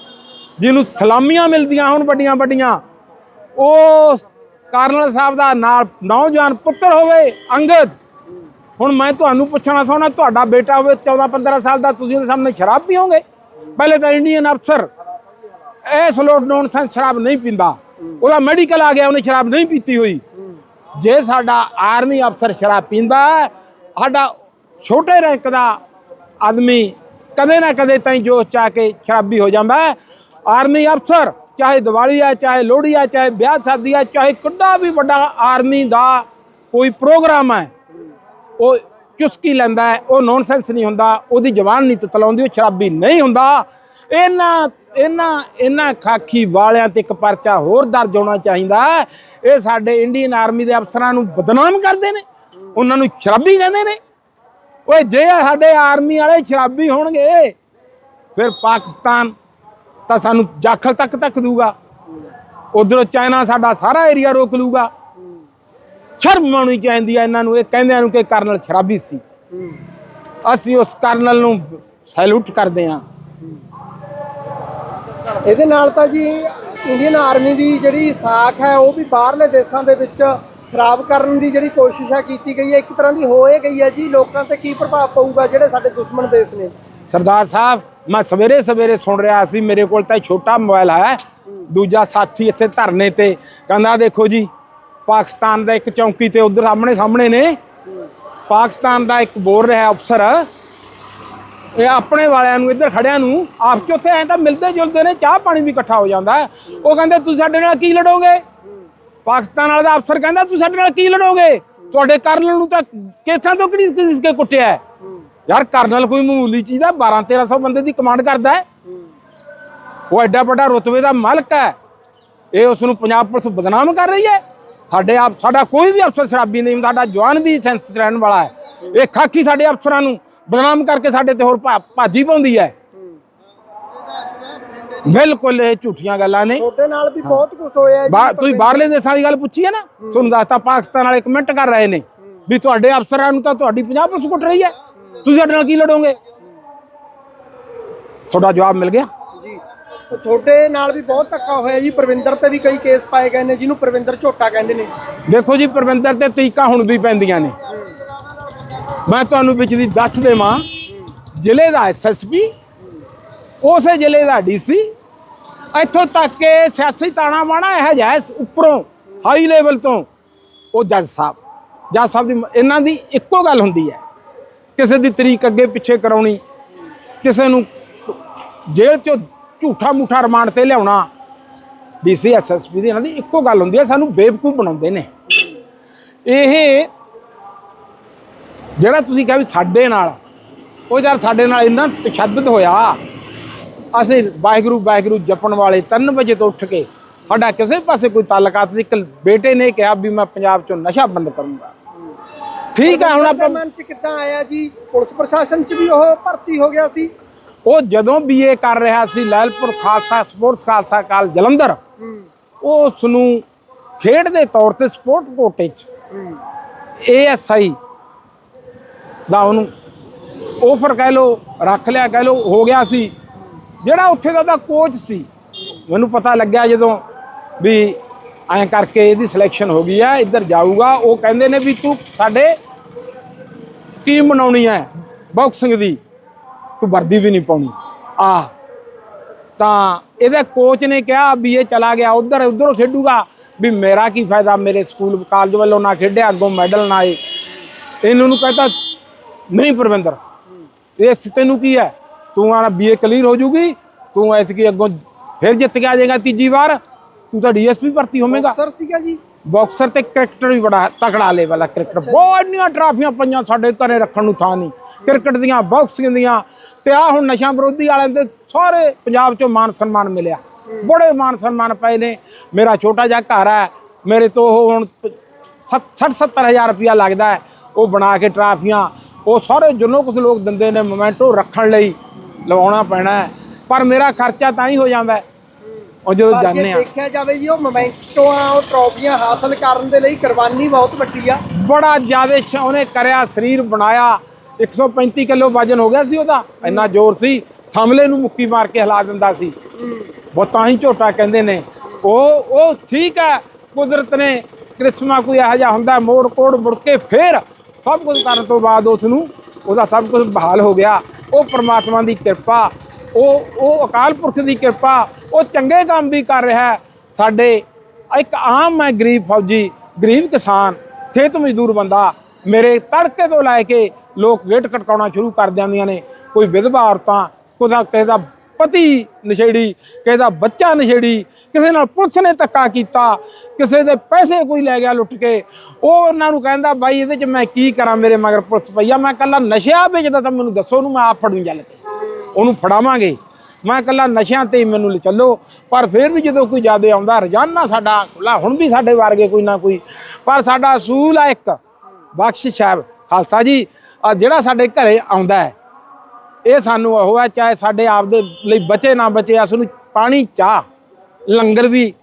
ਜਿਹਨੂੰ ਸਲਾਮੀਆਂ ਮਿਲਦੀਆਂ ਹੁਣ ਵੱਡੀਆਂ ਵੱਡੀਆਂ। ਉਹ ਕਰਨਲ ਸਾਹਿਬ ਦਾ ਨਾਲ ਨੌਜਵਾਨ ਪੁੱਤਰ ਹੋਵੇ, ਅੰਗਦ। ਹੁਣ ਮੈਂ ਤੁਹਾਨੂੰ ਪੁੱਛਣਾ ਚਾਹੁੰਦਾ ਤੁਹਾਡਾ ਬੇਟਾ ਹੋਵੇ 14 15 ਸਾਲ ਦਾ, ਤੁਸੀਂ ਉਹਦੇ ਸਾਹਮਣੇ ਸ਼ਰਾਬ ਪੀਓਗੇ? ਪਹਿਲੇ ਤਾਂ ਇੰਡੀਅਨ ਅਫਸਰ ਇਸ ਲੋਟ ਨੌਨਸੈਂਸ ਸ਼ਰਾਬ ਨਹੀਂ ਪੀਂਦਾ। ਉਹਦਾ ਮੈਡੀਕਲ ਆ ਗਿਆ, ਉਹਨੇ ਸ਼ਰਾਬ ਨਹੀਂ ਪੀਤੀ ਹੋਈ। ਜੇ ਸਾਡਾ ਆਰਮੀ ਅਫਸਰ ਸ਼ਰਾਬ ਪੀਂਦਾ, ਸਾਡਾ ਛੋਟੇ ਰੈਂਕ ਦਾ ਆਦਮੀ ਕਦੇ ਨਾ ਕਦੇ ਤਾਂ ਜੋਸ਼ ਚਾ ਕੇ ਸ਼ਰਾਬੀ ਹੋ ਜਾਂਦਾ ਆਰਮੀ ਅਫਸਰ ਚਾਹੇ ਦੀਵਾਲੀ ਹੈ ਚਾਹੇ ਲੋਹੜੀ ਆ, ਚਾਹੇ ਵਿਆਹ ਸ਼ਾਦੀ ਹੈ ਚਾਹੇ ਕਿੱਡਾ ਵੀ ਵੱਡਾ ਆਰਮੀ ਦਾ ਕੋਈ ਪ੍ਰੋਗਰਾਮ ਹੈ ਉਹ ਚੁਸਕੀ ਲੈਂਦਾ ਉਹ ਨੌਨਸੈਂਸ ਨਹੀਂ ਹੁੰਦਾ, ਉਹਦੀ ਜ਼ਬਾਨ ਨਹੀਂ ਤਤਲਾਉਂਦੀ, ਉਹ ਸ਼ਰਾਬੀ ਨਹੀਂ ਹੁੰਦਾ। ਇਹਨਾਂ ਇਹਨਾਂ ਇਹਨਾਂ ਖਾਕੀ ਵਾਲਿਆਂ ਤੇ ਇੱਕ ਪਰਚਾ ਹੋਰ ਦਰਜ ਹੋਣਾ ਚਾਹੀਦਾ ਇਹ ਸਾਡੇ ਇੰਡੀਅਨ ਆਰਮੀ ਦੇ ਅਫਸਰਾਂ ਨੂੰ ਬਦਨਾਮ ਕਰਦੇ ਨੇ, ਉਹਨਾਂ ਨੂੰ ਸ਼ਰਾਬੀ ਕਹਿੰਦੇ ਨੇ। ਓਏ, ਜੇ ਸਾਡੇ ਆਰਮੀ ਵਾਲੇ ਸ਼ਰਾਬੀ ਹੋਣਗੇ, ਫਿਰ ਪਾਕਿਸਤਾਨ ਤਾਂ ਸਾਨੂੰ ਜਾਖਲ ਤੱਕ ਤੱਕ ਦੂਗਾ ਉਧਰੋਂ ਚਾਈਨਾ ਸਾਡਾ ਸਾਰਾ ਏਰੀਆ ਰੋਕ ਲੂਗਾ ਸ਼ਰਮ ਆਉਣੀ ਚਾਹੀਦੀ ਹੈ ਇਹਨਾਂ ਨੂੰ। ਇਹ ਕਹਿੰਦਿਆਂ ਨੂੰ ਕਿ ਕਰਨਲ ਸ਼ਰਾਬੀ ਸੀ। ਅਸੀਂ ਉਸ ਕਰਨਲ ਨੂੰ ਸੈਲੂਟ ਕਰਦੇ ਹਾਂ। ਇਹਦੇ ਨਾਲ ਤਾਂ ਜੀ ਇੰਡੀਅਨ ਆਰਮੀ ਦੀ ਜਿਹੜੀ ਸਾਖ ਹੈ ਉਹ ਵੀ ਬਾਹਰਲੇ ਦੇਸ਼ਾਂ ਦੇ ਵਿੱਚ ਖਰਾਬ ਕਰਨ ਦੀ ਜਿਹੜੀ ਕੋਸ਼ਿਸ਼ ਹੈ ਕੀਤੀ ਗਈ ਹੈ। ਇੱਕ ਤਰ੍ਹਾਂ ਦੀ ਹੋ ਇਹ ਗਈ ਹੈ ਜੀ। ਲੋਕਾਂ ਤੇ ਕੀ ਪ੍ਰਭਾਵ ਪਊਗਾ ਜਿਹੜੇ ਸਾਡੇ ਦੁਸ਼ਮਣ ਦੇਸ਼ ਨੇ? ਸਰਦਾਰ ਸਾਹਿਬ ਮੈਂ ਸਵੇਰੇ ਸਵੇਰੇ ਸੁਣ ਰਿਹਾ ਸੀ। ਮੇਰੇ ਕੋਲ ਤਾਂ ਛੋਟਾ ਮੋਬਾਈਲ ਹੈ ਦੂਜਾ ਸਾਥੀ ਇੱਥੇ ਧਰਨੇ ਤੇ। ਕਹਿੰਦਾ ਦੇਖੋ ਜੀ ਪਾਕਿਸਤਾਨ ਦਾ ਇੱਕ ਚੌਂਕੀ ਤੇ ਉਧਰ ਸਾਹਮਣੇ ਸਾਹਮਣੇ ਨੇ। ਪਾਕਿਸਤਾਨ ਦਾ ਇੱਕ ਬੋਲ ਰਿਹਾ ਅਫਸਰ। ਇਹ ਆਪਣੇ ਵਾਲਿਆਂ ਨੂੰ, ਇੱਧਰ ਖੜਿਆਂ ਨੂੰ, ਆਪ ਚ ਉੱਥੇ ਐਂ ਤਾਂ ਮਿਲਦੇ ਜੁਲਦੇ ਨੇ, ਚਾਹ ਪਾਣੀ ਵੀ ਇਕੱਠਾ ਹੋ ਜਾਂਦਾ ਉਹ ਕਹਿੰਦੇ, ਤੁਸੀਂ ਸਾਡੇ ਨਾਲ ਕੀ ਲੜੋਗੇ? ਪਾਕਿਸਤਾਨ ਵਾਲਾ ਦਾ ਅਫਸਰ ਕਹਿੰਦਾ, ਤੁਸੀਂ ਸਾਡੇ ਨਾਲ ਕੀ ਲੜੋਗੇ? ਤੁਹਾਡੇ ਕਰਨਲ ਨੂੰ ਤਾਂ ਕੇਸਾਂ ਤੋਂ ਕਿਹੜੀ ਕਿਸ ਕੇ ਕੁੱਟਿਆ ਯਾਰ, ਕਰਨਲ ਕੋਈ ਮਾਮੂਲੀ ਚੀਜ਼ ਆ 12 1300 ਬੰਦੇ ਦੀ ਕਮਾਂਡ ਕਰਦਾ ਹੈ। ਉਹ ਐਡਾ ਵੱਡਾ ਰੁਤਬੇ ਦਾ ਮਾਲਕ ਹੈ। ਇਹ ਉਸ ਨੂੰ ਪੰਜਾਬ ਪੁਲਿਸ ਬਦਨਾਮ ਕਰ ਰਹੀ ਹੈ। ਸਾਡੇ ਆਪ ਸਾਡਾ ਕੋਈ ਵੀ ਅਫਸਰ ਸ਼ਰਾਬੀ ਨਹੀਂ ਸਾਡਾ ਜਵਾਨ ਵੀ ਸੈਂਸ ਰਹਿਣ ਵਾਲਾ ਹੈ। ਇਹ ਖਾਕੀ ਸਾਡੇ ਅਫਸਰਾਂ ਨੂੰ ਬਦਨਾਮ ਕਰਕੇ ਸਾਡੇ ਤੇ ਹੋਰ ਭਾਜੀ ਪਾਉਂਦੀ ਹੈ। ਬਿਲਕੁਲ ਇਹ ਝੂਠੀਆਂ ਗੱਲਾਂ ਨੇ। ਤੁਹਾਡੇ ਨਾਲ ਵੀ ਬਹੁਤ ਕੁਝ ਹੋਇਆ ਜੀ ਤੁਸੀਂ ਬਾਹਰਲੇ ਦੇਸ਼ਾਂ ਵਾਲੀ ਗੱਲ ਪੁੱਛੀ ਹੈ ਨਾ ਤੁਹਾਨੂੰ ਦੱਸਤਾ ਪਾਕਿਸਤਾਨ ਵਾਲੇ ਕਮੈਂਟ ਕਰ ਰਹੇ ਨੇ ਵੀ ਤੁਹਾਡੇ ਅਫਸਰਾਂ ਨੂੰ ਤਾਂ ਤੁਹਾਡੀ ਪੰਜਾਬ ਪੁਲਿਸ ਕੁੱਟ ਰਹੀ ਹੈ। ਤੁਸੀਂ ਸਾਡੇ ਨਾਲ ਕੀ ਲੜੋਗੇ? ਤੁਹਾਡਾ ਜਵਾਬ ਮਿਲ ਗਿਆ। ਤੁਹਾਡੇ ਨਾਲ ਵੀ ਬਹੁਤ ਧੱਕਾ ਹੋਇਆ ਜੀ, ਪ੍ਰਵਿੰਦਰ ਤੇ ਵੀ ਕਈ ਕੇਸ ਪਾਏ ਗਏ ਨੇ, ਜਿਹਨੂੰ ਪ੍ਰਵਿੰਦਰ ਝੋਟਾ ਕਹਿੰਦੇ ਨੇ। ਦੇਖੋ ਜੀ ਪ੍ਰਬੰਧਰ ਤੇ ਤਰੀਕਾ ਹੁਣ ਵੀ ਪੈਂਦੀਆਂ ਨੇ। ਮੈਂ ਤੁਹਾਨੂੰ ਪਿਛਲੀ ਦੱਸ ਦੇਵਾਂ, ਜ਼ਿਲ੍ਹੇ ਦਾ ਐਸਐਸਪੀ ਉਸੇ ਜ਼ਿਲ੍ਹੇ ਦਾ ਡੀਸੀ ਇੱਥੋਂ ਤੱਕ ਕਿ ਸਿਆਸੀ ਤਾਣਾ ਬਾਣਾ ਇਹ ਜਿਹਾ ਉੱਪਰੋਂ ਹਾਈ ਲੈਵਲ ਤੋਂ, ਉਹ ਜੱਜ ਸਾਹਿਬ ਜੱਜ ਸਾਹਿਬ ਦੀ ਇਹਨਾਂ ਦੀ ਇੱਕੋ ਗੱਲ ਹੁੰਦੀ ਹੈ, ਕਿਸੇ ਦੀ ਤਰੀਕ ਅੱਗੇ ਪਿੱਛੇ ਕਰਾਉਣੀ, ਕਿਸੇ ਨੂੰ ਜੇਲ੍ਹ ਚੋਂ ਝੂਠਾ ਮੂਠਾ ਰਿਮਾਂਡ ਤੇ ਲਿਆਉਣਾ। ਡੀਸੀ ਐਸਐਸਪੀ ਦੀ ਇਹਨਾਂ ਦੀ ਇੱਕੋ ਗੱਲ ਹੁੰਦੀ ਹੈ ਸਾਨੂੰ ਬੇਵਕੂਫ ਬਣਾਉਂਦੇ ਨੇ। ਇਹ ਜਿਹੜਾ ਤੁਸੀਂ ਕਿਹਾ ਵੀ ਸਾਡੇ ਨਾਲ ਉਹ ਯਾਰ ਸਾਡੇ ਨਾਲ ਇੰਨਾ ਤਸ਼ੱਦਦ ਹੋਇਆ। ਅਸੀਂ ਵਾਹਿਗੁਰੂ ਵਾਹਿਗੁਰੂ ਜਪਣ ਵਾਲੇ 3 ਵਜੇ ਤੋਂ ਉੱਠ ਕੇ ਸਾਡਾ ਕਿਸੇ ਪਾਸੇ ਕੋਈ ਤਾਲੁਕਾਤ ਨਹੀਂ ਇੱਕ ਬੇਟੇ ਨੇ ਕਿਹਾ ਵੀ ਮੈਂ ਪੰਜਾਬ ਚੋਂ ਨਸ਼ਾ ਬੰਦ ਕਰੂੰਗਾ। ਠੀਕ ਹੈ ਹੁਣ ਆਪਾਂ ਮਨ ਚ ਕਿੱਦਾਂ ਆਇਆ ਜੀ? ਪੁਲਿਸ ਪ੍ਰਸ਼ਾਸਨ ਚ ਵੀ ਉਹ ਭਰਤੀ ਹੋ ਗਿਆ ਸੀ। ਉਹ ਜਦੋਂ ਬੀਏ ਕਰ ਰਿਹਾ ਸੀ ਲੈਲਪੁਰ ਖਾਲਸਾ ਸਪੋਰਟਸ ਖਾਲਸਾ ਕਾਲ ਜਲੰਧਰ ਉਹ ਉਸ ਨੂੰ ਖੇਡ ਦੇ ਤੌਰ ਤੇ ਸਪੋਰਟ ਕੋਟੇ 'ਚ ਏਐਸਆਈ ਦਾ ਉਹਨੂੰ ਆਫਰ ਕਹਿ ਲੋ ਰੱਖ ਲਿਆ ਕਹਿ ਲੋ ਹੋ ਗਿਆ ਸੀ। ਜਿਹੜਾ ਉੱਥੇ ਦਾ ਦਾ ਕੋਚ ਸੀ ਮੈਨੂੰ ਪਤਾ ਲੱਗਿਆ ਜਦੋਂ ਵੀ ਐਂ ਕਰਕੇ ਇਹਦੀ ਸਿਲੈਕਸ਼ਨ ਹੋ ਗਈ ਹੈ ਇੱਧਰ ਜਾਊਗਾ ਉਹ ਕਹਿੰਦੇ ਨੇ ਵੀ ਤੂੰ ਸਾਡੇ ਟੀਮ ਬਣਾਉਣੀ ਹੈ ਬਾਕਸਿੰਗ ਦੀ। ਤੂੰ ਵਰਦੀ ਵੀ ਨਹੀਂ ਪਾਉਣੀ। ਆ ਤਾਂ ਇਹਦੇ ਕੋਚ ਨੇ ਕਿਹਾ ਵੀ ਇਹ ਚਲਾ ਗਿਆ ਉਧਰ ਉਧਰੋਂ ਖੇਡੂਗਾ। ਵੀ ਮੇਰਾ ਕੀ ਫਾਇਦਾ ਮੇਰੇ ਸਕੂਲ ਕਾਲਜ ਵੱਲੋਂ ਨਾ ਖੇਡਿਆ ਅੱਗੋਂ ਮੈਡਲ ਨਾ ਆਏ। ਇਹਨਾਂ ਨੂੰ ਕਹਤਾ ਨਹੀਂ ਪਰਵਿੰਦਰ ਇਹ ਤੈਨੂੰ ਕੀ ਹੈ? ਤੂੰ ਆਣਾ ਬੀਏ ਕਲੀਅਰ ਹੋ ਜੂਗੀ ਤੂੰ ਐਤਕੀ ਅੱਗੋਂ ਫਿਰ ਜਿੱਤ ਕੇ ਆ ਜਾਏਗਾ ਤੀਜੀ ਵਾਰ। ਤੂੰ ਤਾਂ ਡੀਐਸਪੀ ਭਰਤੀ ਹੋਵੇਂਗਾ। ਸਰ ਸੀਗਾ ਜੀ। ਬਾਕਸਰ ਤੇ ਕ੍ਰਿਕਟਰ ਵੀ ਬੜਾ ਤਕੜਾ ਲੈ ਵਾਲਾ ਕ੍ਰਿਕਟਰ ਬਹੁਤ ਇੰਨੀਆਂ ਟਰਾਫੀਆਂ ਪਈਆਂ ਸਾਡੇ ਘਰੇ ਰੱਖਣ ਨੂੰ ਥਾਂ ਨਹੀਂ। ਕ੍ਰਿਕਟ ਦੀਆਂ ਬਾਕਸਿੰਗ ਦੀਆਂ ਤੇ ਆ ਹੁਣ ਨਸ਼ਾ ਵਿਰੋਧੀ ਵਾਲਿਆਂ ਦੇ ਸਾਰੇ ਪੰਜਾਬ ਚੋਂ ਮਾਨ ਸਨਮਾਨ ਮਿਲਿਆ। ਬੜੇ ਮਾਨ ਸਨਮਾਨ ਪਏ ਨੇ। ਮੇਰਾ ਛੋਟਾ ਜਿਹਾ ਘਰ ਹੈ। ਮੇਰੇ ਤੋਂ ਉਹ ਹੁਣ 60 70000 ਰੁਪਇਆ ਲੱਗਦਾ ਹੈ। ਉਹ ਬਣਾ ਕੇ ਟਰਾਫੀਆਂ ਉਹ ਸਾਰੇ ਜਿੰਨੋਂ ਕੁਝ ਲੋਕ ਦਿੰਦੇ ਨੇ ਮੋਮੈਂਟੋ ਰੱਖਣ ਲਈ ਲਵਾਉਣਾ ਪੈਣਾ ਪਰ ਮੇਰਾ ਖਰਚਾ ਤਾਂ ਹੀ ਹੋ ਜਾਂਦਾ ਉਹ ਜਦੋਂ ਜਾਂਦੇ ਆ ਦੇਖਿਆ ਜਾਵੇ ਜੀ ਉਹ ਮੋਮੈਂਟੋਆਂ ਉਹ ਟਰੋਫੀਆਂ ਹਾਸਲ ਕਰਨ ਦੇ ਲਈ ਕੁਰਬਾਨੀ ਬਹੁਤ ਵੱਡੀ ਆ। ਬੜਾ ਜ਼ਿਆਦਾ ਉਹਨੇ ਕਰਿਆ ਸਰੀਰ ਬਣਾਇਆ। 135 ਕਿਲੋ ਵਜਨ ਹੋ ਗਿਆ ਸੀ ਉਹਦਾ, ਇੰਨਾ ਜ਼ੋਰ ਸੀ, ਥਮਲੇ ਨੂੰ ਮੁੱਕੀ ਮਾਰ ਕੇ ਹਿਲਾ ਦਿੰਦਾ ਸੀ। ਉਹ ਤਾਂ ਹੀ ਝੋਟਾ ਕਹਿੰਦੇ ਨੇ। ਉਹ ਉਹ ਠੀਕ ਹੈ, ਕੁਦਰਤ ਨੇ ਕ੍ਰਿਸ਼ਮਾ ਕੋਈ ਇਹੋ ਜਿਹਾ ਹੁੰਦਾ, ਮੋੜ ਕੋੜ ਮੁੜ ਕੇ ਫੇਰ ਸਭ ਕੁਝ ਕਰਨ ਤੋਂ ਬਾਅਦ ਉਸ ਨੂੰ ਉਹਦਾ ਸਭ ਕੁਝ ਬਹਾਲ ਹੋ ਗਿਆ। ਉਹ ਪ੍ਰਮਾਤਮਾ ਦੀ ਕਿਰਪਾ, ਉਹ ਉਹ ਅਕਾਲ ਪੁਰਖ ਦੀ ਕਿਰਪਾ, ਉਹ ਚੰਗੇ ਕੰਮ ਵੀ ਕਰ ਰਿਹਾ ਸਾਡੇ ਇੱਕ ਆਮ ਮੈਂ ਗਰੀਬ ਫੌਜੀ, ਗਰੀਬ ਕਿਸਾਨ, ਖੇਤ ਮਜ਼ਦੂਰ ਬੰਦਾ, ਮੇਰੇ ਤੜਕੇ ਤੋਂ ਲੈ ਕੇ ਲੋਕ ਗੇਟ ਕਟਕਾਉਣਾ ਸ਼ੁਰੂ ਕਰ ਦਿੰਦੀਆਂ ਨੇ। ਕੋਈ ਵਿਧਵਾ ਔਰਤਾਂ, ਕੋਈ ਕਿਸੇ ਦਾ ਪਤੀ ਨਸ਼ੇੜੀ, ਕਿਸੇ ਦਾ ਬੱਚਾ ਨਸ਼ੇੜੀ, ਕਿਸੇ ਨਾਲ ਪੁਲਿਸ ਨੇ ਧੱਕਾ ਕੀਤਾ, ਕਿਸੇ ਦੇ ਪੈਸੇ ਕੋਈ ਲੈ ਗਿਆ ਲੁੱਟ ਕੇ। ਉਹ ਉਹਨਾਂ ਨੂੰ ਕਹਿੰਦਾ, ਬਾਈ, ਇਹਦੇ 'ਚ ਮੈਂ ਕੀ ਕਰਾਂ ਮੇਰੇ ਮਗਰ ਪੁਲਿਸ ਪਈ ਆ ਮੈਂ ਕੱਲਾ ਨਸ਼ਿਆਂ ਵੇਚਦਾ ਤਾਂ ਮੈਨੂੰ ਦੱਸੋ, ਉਹਨੂੰ ਮੈਂ ਆਪ ਫੜੂੰ ਚੱਲ ਕੇ ਉਹਨੂੰ ਫੜਾਵਾਂਗੇ। ਮੈਂ ਕੱਲਾ ਨਸ਼ਿਆਂ ਤੇ ਹੀ ਮੈਨੂੰ ਲੈ ਚੱਲੋ। ਪਰ ਫਿਰ ਵੀ ਜਦੋਂ ਕੋਈ ਜ਼ਿਆਦਾ ਆਉਂਦਾ, ਰੋਜ਼ਾਨਾ ਸਾਡਾ ਖੁੱਲਾ ਹੁਣ ਵੀ ਸਾਡੇ ਵਰਗੇ ਕੋਈ ਨਾ ਕੋਈ। ਪਰ ਸਾਡਾ ਅਸੂਲ ਆ ਇੱਕ ਬਖਸ਼ ਸਾਹਿਬ, ਖਾਲਸਾ ਜੀ। ਆ ਜਿਹੜਾ ਸਾਡੇ ਘਰੇ ਆਉਂਦਾ ਹੈ, ਇਹ ਸਾਨੂੰ ਉਹ ਹੈ, ਚਾਹੇ ਸਾਡੇ ਆਪ ਦੇ ਲਈ ਬਚੇ ਨਾ ਬਚੇ ਅਸ ਨੂੰ ਪਾਣੀ, ਚਾਹ, ਲੰਗਰ ਵੀ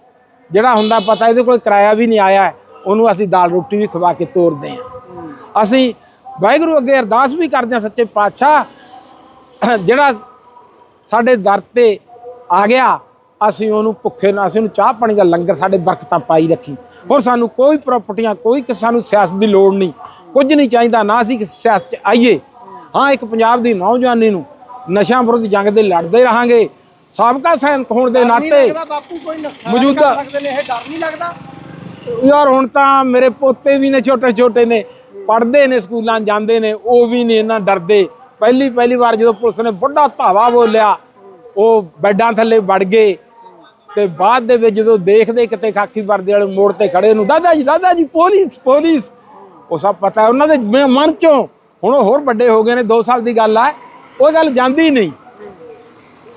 ਜਿਹੜਾ ਹੁੰਦਾ ਪਤਾ, ਇਹਦੇ ਕੋਲ ਕਿਰਾਇਆ ਵੀ ਨਹੀਂ ਆਇਆ ਉਹਨੂੰ ਅਸੀਂ ਦਾਲ ਰੋਟੀ ਵੀ ਖਵਾ ਕੇ ਤੋਰਦੇ ਹਾਂ। ਅਸੀਂ ਵਾਹਿਗੁਰੂ ਅੱਗੇ ਅਰਦਾਸ ਵੀ ਕਰਦੇ ਹਾਂ, ਸੱਚੇ ਪਾਤਸ਼ਾਹ, ਜਿਹੜਾ ਸਾਡੇ ਦਰ ਤੇ ਆ ਗਿਆ, ਅਸੀਂ ਉਹਨੂੰ ਭੁੱਖੇ ਨਾ, ਅਸੀਂ ਉਹਨੂੰ ਚਾਹ ਪਾਣੀ ਦਾ ਲੰਗਰ ਸਾਡੇ ਬਰਕਤਾਂ ਪਾਈ ਰੱਖੀ। ਹੋਰ ਸਾਨੂੰ ਕੋਈ ਪ੍ਰਾਪਰਟੀਆਂ ਕੋਈ ਕਿ ਨੂੰ ਸਿਆਸਤ ਦੀ ਲੋੜ ਨਹੀਂ। ਕੁਝ ਨਹੀਂ ਚਾਹੀਦਾ ਨਾ ਅਸੀਂ ਸਿਆਸਤ 'ਚ ਆਈਏ। ਹਾਂ ਇੱਕ ਪੰਜਾਬ ਦੀ ਨੌਜਵਾਨੀ ਨੂੰ ਨਸ਼ਿਆਂ ਵਿਰੁੱਧ ਜੰਗ ਦੇ ਲੜਦੇ ਰਹਾਂਗੇ। ਸਾਬਕਾ ਸੈਨਿਕ ਹੋਣ ਦੇ ਨਾਤੇ ਲੱਗਦਾ ਬਾਪੂ ਕੋਈ ਨੁਕਸਾਨ ਮੌਜੂਦਾ- ਸਕਦੇ ਨੇ ਇਹ ਡਰ ਨਹੀਂ ਲੱਗਦਾ? ਯਾਰ ਹੁਣ ਤਾਂ ਮੇਰੇ ਪੋਤੇ ਵੀ ਨੇ ਛੋਟੇ ਛੋਟੇ ਨੇ ਪੜ੍ਹਦੇ ਨੇ ਸਕੂਲਾਂ ਜਾਂਦੇ ਨੇ ਉਹ ਵੀ ਨਹੀਂ ਇਹਨਾਂ ਡਰਦੇ। ਪਹਿਲੀ ਪਹਿਲੀ ਵਾਰ ਜਦੋਂ ਪੁਲਿਸ ਨੇ ਵੱਡਾ ਧਾਵਾ ਬੋਲਿਆ ਉਹ ਬੈੱਡਾਂ ਥੱਲੇ ਵੜ ਗਏ। ਤੇ ਬਾਅਦ ਦੇ ਵਿੱਚ ਜਦੋਂ ਦੇਖਦੇ ਕਿਤੇ ਖਾਕੀ ਵਰਦੇ ਵਾਲੇ ਮੋੜ ਤੇ ਖੜੇ ਨੂੰ ਦਾਦਾ ਜੀ ਦਾਦਾ ਜੀ ਪੁਲਿਸ ਪੁਲਿਸ! ਉਹ ਸਭ ਪਤਾ ਉਹਨਾਂ ਦੇ ਮ- ਮਨ ਚੋਂ ਹੁਣ ਉਹ ਹੋਰ ਵੱਡੇ ਹੋ ਗਏ ਨੇ 2 ਸਾਲ ਦੀ ਗੱਲ ਆ। ਉਹ ਗੱਲ ਜਾਂਦੀ ਨਹੀਂ।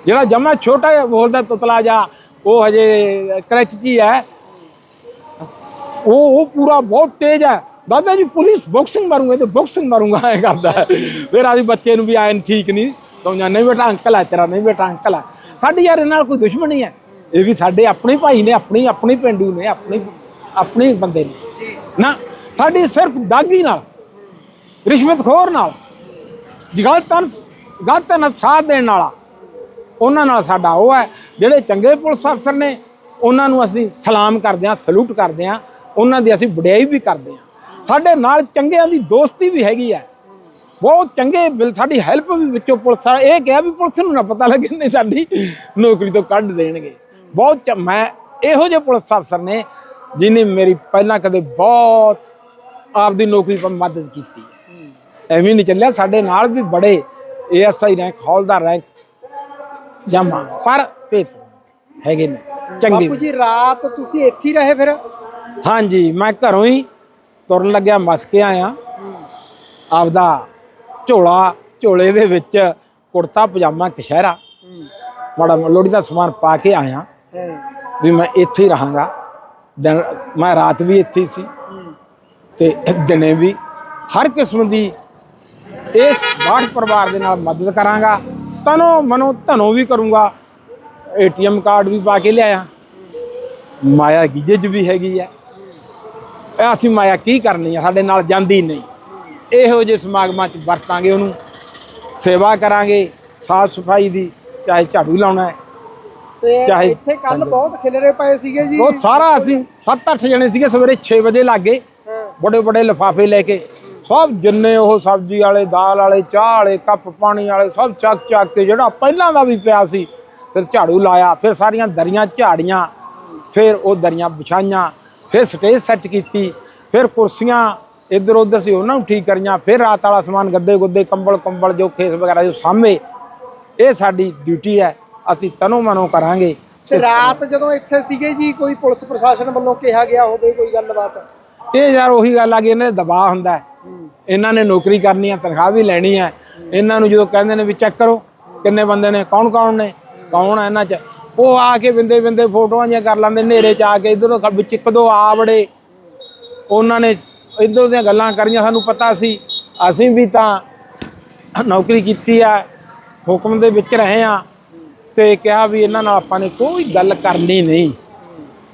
ਜਿਹੜਾ ਜਮਾ ਛੋਟਾ ਜਿਹਾ ਬੋਲਦਾ ਤੁਤਲਾ ਜਾ ਉਹ ਹਜੇ ਕਰਚ 'ਚ ਹੀ। ਹੈ ਉਹ ਉਹ ਪੂਰਾ ਬਹੁਤ ਤੇਜ਼ ਹੈ। ਦਾਦਾ ਜੀ, ਪੁਲਿਸ ਬਾਕਸਿੰਗ ਮਾਰੂੰਗਾ ਤੇ ਬਾਕਸਿੰਗ ਮਾਰੂੰਗਾ, ਐ ਕਰਦਾ ਹੈ। ਫਿਰ ਆਦੀ ਬੱਚੇ ਨੂੰ ਵੀ ਆਏ ਠੀਕ ਨਹੀਂ। ਸਮਝਾ ਨਹੀਂ ਬੇਟਾ ਅੰਕਲ ਹੈ ਤੇਰਾ, ਨਹੀਂ ਬੇਟਾ ਅੰਕਲ ਹੈ। ਸਾਡੀ ਯਾਰ ਇਹਨਾਂ ਨਾਲ ਕੋਈ ਦੁਸ਼ਮਣੀ ਹੈ। ਇਹ ਵੀ ਸਾਡੇ ਆਪਣੇ ਭਾਈ ਨੇ, ਆਪਣੀ ਆਪਣੀ ਪਿੰਡੂ ਨੇ, ਆਪਣੀ, ਆਪਣੇ ਬੰਦੇ ਨੇ। ਨਾ। ਸਾਡੀ ਸਿਰਫ ਦਾਗੀ ਨਾਲ, ਰਿਸ਼ਵਤਖੋਰ ਨਾਲ, ਗਲਤ ਗਲਤਨ ਸਾਥ ਦੇਣ ਵਾਲਾ, ਉਹਨਾਂ ਨਾਲ ਸਾਡਾ ਉਹ ਹੈ, ਜਿਹੜੇ ਚੰਗੇ ਪੁਲਿਸ ਅਫਸਰ ਨੇ, ਉਹਨਾਂ ਨੂੰ ਅਸੀਂ ਸਲਾਮ ਕਰਦੇ ਹਾਂ, ਸਲੂਟ ਕਰਦੇ ਹਾਂ, ਉਹਨਾਂ ਦੀ ਅਸੀਂ ਵਡਿਆਈ ਵੀ ਕਰਦੇ ਹਾਂ। ਸਾਡੇ ਨਾਲ ਚੰਗਿਆਂ ਦੀ ਦੋਸਤੀ ਵੀ ਹੈਗੀ ਹੈ। ਬਹੁਤ ਚੰਗੇ ਬਿਲ, ਸਾਡੀ ਹੈਲਪ ਵੀ ਵਿੱਚੋਂ ਪੁਲਿਸ ਵਾਲੇ, ਇਹ ਕਿਹਾ ਵੀ ਪੁਲਿਸ ਨੂੰ ਨਾ ਪਤਾ ਲੱਗੇ ਨਹੀਂ ਸਾਡੀ ਨੌਕਰੀ ਤੋਂ ਕੱਢ ਦੇਣਗੇ। ਬਹੁਤ ਮੈਂ ਇਹੋ ਜਿਹੇ ਪੁਲਿਸ ਅਫਸਰ ਨੇ, ਜਿਨੇ ਮੇਰੀ ਪਹਿਲਾਂ ਕਦੇ ਬਹੁਤ ਆਪਦੀ ਨੌਕਰੀ ਪਰ ਮਦਦ ਕੀਤੀ। ਐਵੇਂ ਨਹੀਂ ਚੱਲਿਆ ਸਾਡੇ ਨਾਲ ਵੀ ਬੜੇ ਏਐਸਆਈ ਰੈਂਕ ਹੌਲਦਾਰ ਰੈਂਕ ਜਮਾ ਪਰ ਭੇਤ ਹੈਗੇ ਨੇ ਚੰਗੇ ਬਾਪੂ ਜੀ ਰਾਤ ਤੁਸੀਂ ਇੱਥੇ ਹੀ ਰਹੇ ਫਿਰ? ਹਾਂਜੀ ਮੈਂ ਘਰੋਂ ਹੀ ਤੁਰਨ ਲੱਗਿਆ ਮੱਥ ਕੇ ਆਇਆ। ਆਪਦਾ ਝੋਲਾ ਝੋਲੇ ਦੇ ਵਿੱਚ ਕੁੜਤਾ ਪਜਾਮਾ ਕਸ਼ਹਿਰਾ ਮਾੜਾ ਲੋੜੀ ਦਾ ਸਮਾਨ ਪਾ ਕੇ ਆਇਆ ਵੀ ਮੈਂ ਇੱਥੇ ਹੀ ਰਹਾਂਗਾ। ਦਿਨ ਮੈਂ ਰਾਤ ਵੀ ਇੱਥੇ ਸੀ। ਤੇ ਦਿਨੇ ਵੀ ਹਰ ਕਿਸਮ ਦੀ ਇਸ ਬਾੜ ਪਰਿਵਾਰ ਦੇ ਨਾਲ ਮਦਦ ਕਰਾਂਗਾ। ਤਨੋ ਮਨੋ ਧਨੋ ਵੀ ਕਰੂੰਗਾ। ਏਟੀਐਮ ਕਾਰਡ ਵੀ ਪਾ ਕੇ ਲਿਆਇਆ। ਮਾਇਆ ਗੀਜੇ 'ਚ ਵੀ ਹੈਗੀ ਹੈ ਇਹ ਅਸੀਂ ਮਾਇਆ ਕੀ ਕਰਨੀ ਆ? ਸਾਡੇ ਨਾਲ ਜਾਂਦੀ ਨਹੀਂ। ਇਹੋ ਜਿਹੇ ਸਮਾਗਮਾਂ 'ਚ ਵਰਤਾਂਗੇ ਉਹਨੂੰ। ਸੇਵਾ ਕਰਾਂਗੇ। ਸਾਫ਼ ਸਫ਼ਾਈ ਦੀ ਚਾਹੇ ਝਾੜੂ ਲਾਉਣਾ ਹੈ ਚਾਹੇ ਇੱਥੇ ਕੱਲ। ਬਹੁਤ ਖਿਲਰੇ ਪਏ ਸੀਗੇ ਜੀ। ਉਹ ਸਾਰਾ ਅਸੀਂ 7-8 ਜਣੇ ਸੀਗੇ। ਸਵੇਰੇ 6 ਵਜੇ ਲੱਗੇ। ਬੜੇ ਬੜੇ ਲਿਫਾਫੇ ਲੈ ਕੇ ਸਭ ਜਿੰਨੇ ਉਹ ਸਬਜ਼ੀ ਵਾਲੇ, ਦਾਲ ਵਾਲੇ, ਚਾਹ ਵਾਲੇ, ਕੱਪ ਪਾਣੀ ਵਾਲੇ, ਸਭ ਚੱਕ ਚੱਕ ਕੇ ਜਿਹੜਾ ਪਹਿਲਾਂ ਦਾ ਵੀ ਪਿਆ ਸੀ, ਫਿਰ ਝਾੜੂ ਲਾਇਆ, ਫਿਰ ਸਾਰੀਆਂ ਦਰੀਆਂ ਝਾੜੀਆਂ, ਫਿਰ ਉਹ ਦਰੀਆਂ ਵਿਛਾਈਆਂ, ਫਿਰ ਸਟੇਜ ਸੈੱਟ ਕੀਤੀ, ਫਿਰ ਕੁਰਸੀਆਂ ਇੱਧਰ ਉੱਧਰ ਸੀ, ਉਹਨਾਂ ਨੂੰ ਠੀਕ ਕਰੀਆਂ, ਫਿਰ ਰਾਤ ਵਾਲਾ ਸਮਾਨ ਗੱਦੇ ਗੁੱਦੇ, ਕੰਬਲ ਕੰਬਲ ਜੋ ਖੇਸ ਵਗੈਰਾ ਜੋ ਸਾਹਮਣੇ, ਇਹ ਸਾਡੀ ਡਿਊਟੀ ਹੈ, ਅਸੀਂ ਤਨੋ ਮਨੋ ਕਰਾਂਗੇ। ਤੇ ਰਾਤ ਜਦੋਂ ਇੱਥੇ ਸੀਗੇ ਜੀ, ਕੋਈ ਪੁਲਿਸ ਪ੍ਰਸ਼ਾਸਨ ਵੱਲੋਂ ਕਿਹਾ ਗਿਆ ਹੋਵੇ ਕੋਈ ਗੱਲਬਾਤ? ਇਹ ਯਾਰ ਉਹੀ ਗੱਲ ਆ ਕਿ ਇਹਨਾਂ ਦੇ ਦਬਾਅ ਹੁੰਦਾ ਇਹਨਾਂ ਨੇ ਨੌਕਰੀ ਕਰਨੀ ਹੈ ਤਨਖਾਹ ਵੀ ਲੈਣੀ ਹੈ ਇਹਨਾਂ ਨੂੰ ਜਦੋਂ ਕਹਿੰਦੇ ਨੇ ਵੀ ਚੈੱਕ ਕਰੋ ਕਿੰਨੇ ਬੰਦੇ ਨੇ, ਕੌਣ ਕੌਣ ਨੇ, ਕੌਣ ਆ ਇਹਨਾਂ 'ਚ। ਉਹ ਆ ਕੇ ਬਿੰਦੇ ਬਿੰਦੇ ਫੋਟੋਆਂ ਜਿਹੀਆਂ ਕਰ ਲੈਂਦੇ, ਹਨੇਰੇ 'ਚ ਆ ਕੇ ਇਧਰੋਂ ਵਿੱਚ ਇੱਕ ਦੋ ਆ ਬੜੇ ਉਹਨਾਂ ਨੇ ਇਧਰ ਦੀਆਂ ਗੱਲਾਂ ਕਰੀਆਂ, ਸਾਨੂੰ ਪਤਾ ਸੀ। ਅਸੀਂ ਵੀ ਤਾਂ ਨੌਕਰੀ ਕੀਤੀ ਆ, ਹੁਕਮ ਦੇ ਵਿੱਚ ਰਹੇ ਆ। ਤੇ ਕਿਹਾ ਵੀ ਇਹਨਾਂ ਨਾਲ ਆਪਾਂ ਨੇ ਕੋਈ ਗੱਲ ਕਰਨੀ ਨਹੀਂ।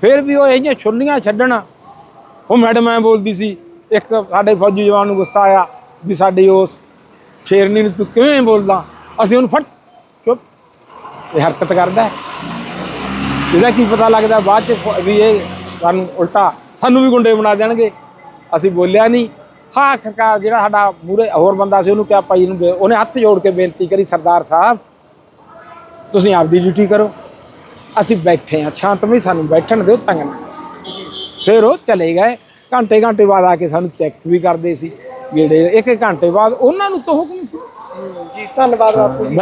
ਫਿਰ ਵੀ ਉਹ ਇਹ ਜਿਹੀਆਂ ਛੁੱਲੀਆਂ ਛੱਡਣ ਉਹ ਮੈਡਮ ਐ ਬੋਲਦੀ ਸੀ, ਇੱਕ ਸਾਡੇ ਫੌਜੀ ਜਵਾਨ ਨੂੰ ਗੁੱਸਾ ਆਇਆ ਵੀ ਸਾਡੀ ਉਸ ਸ਼ੇਰਨੀ ਨੂੰ ਤੂੰ ਕਿਵੇਂ ਬੋਲਦਾ? ਅਸੀਂ ਉਹਨੂੰ ਫਟ ਚੁੱਪ ਇਹ ਹਰਕਤ ਕਰਦਾ ਹੈ। ਇਹਦਾ ਕੀ ਪਤਾ ਲੱਗਦਾ ਬਾਅਦ ਚ ਵੀ ਇਹ ਸਾਨੂੰ ਉਲਟਾ ਸਾਨੂੰ ਵੀ ਗੁੰਡੇ ਬਣਾ ਦੇਣਗੇ। ਅਸੀਂ ਬੋਲਿਆ ਨਹੀਂ। ਹਾਂ ਖਕਾ ਜਿਹੜਾ ਸਾਡਾ ਮੂਰੇ ਹੋਰ ਬੰਦਾ ਸੀ, ਉਹਨੂੰ ਕਿਹਾ ਭਾਈ ਨੂੰ ਉਹਨੇ ਹੱਥ ਜੋੜ ਕੇ ਬੇਨਤੀ ਕਰੀ, ਸਰਦਾਰ ਸਾਹਿਬ, ਤੁਸੀਂ ਆਪਦੀ ਡਿਊਟੀ ਕਰੋ। ਅਸੀਂ ਬੈਠੇ ਹਾਂ, ਸ਼ਾਂਤਮਈ ਸਾਨੂੰ ਬੈਠਣ ਦਿਓ ਤੰਗ ਨਾ ਫਿਰ ਉਹ ਚਲੇ ਗਏ। ਘੰਟੇ ਘੰਟੇ ਬਾਅਦ ਆ ਕੇ ਸਾਨੂੰ ਚੈੱਕ ਵੀ ਕਰਦੇ ਸੀ। ਗੇੜੇ ਇੱਕ ਘੰਟੇ ਬਾਅਦ ਉਹਨਾਂ ਨੂੰ ਤਾਂ ਹੁਕਮ ਸੀ। ਜੀ ਧੰਨਵਾਦ ਬਾਪੂ ਜੀ।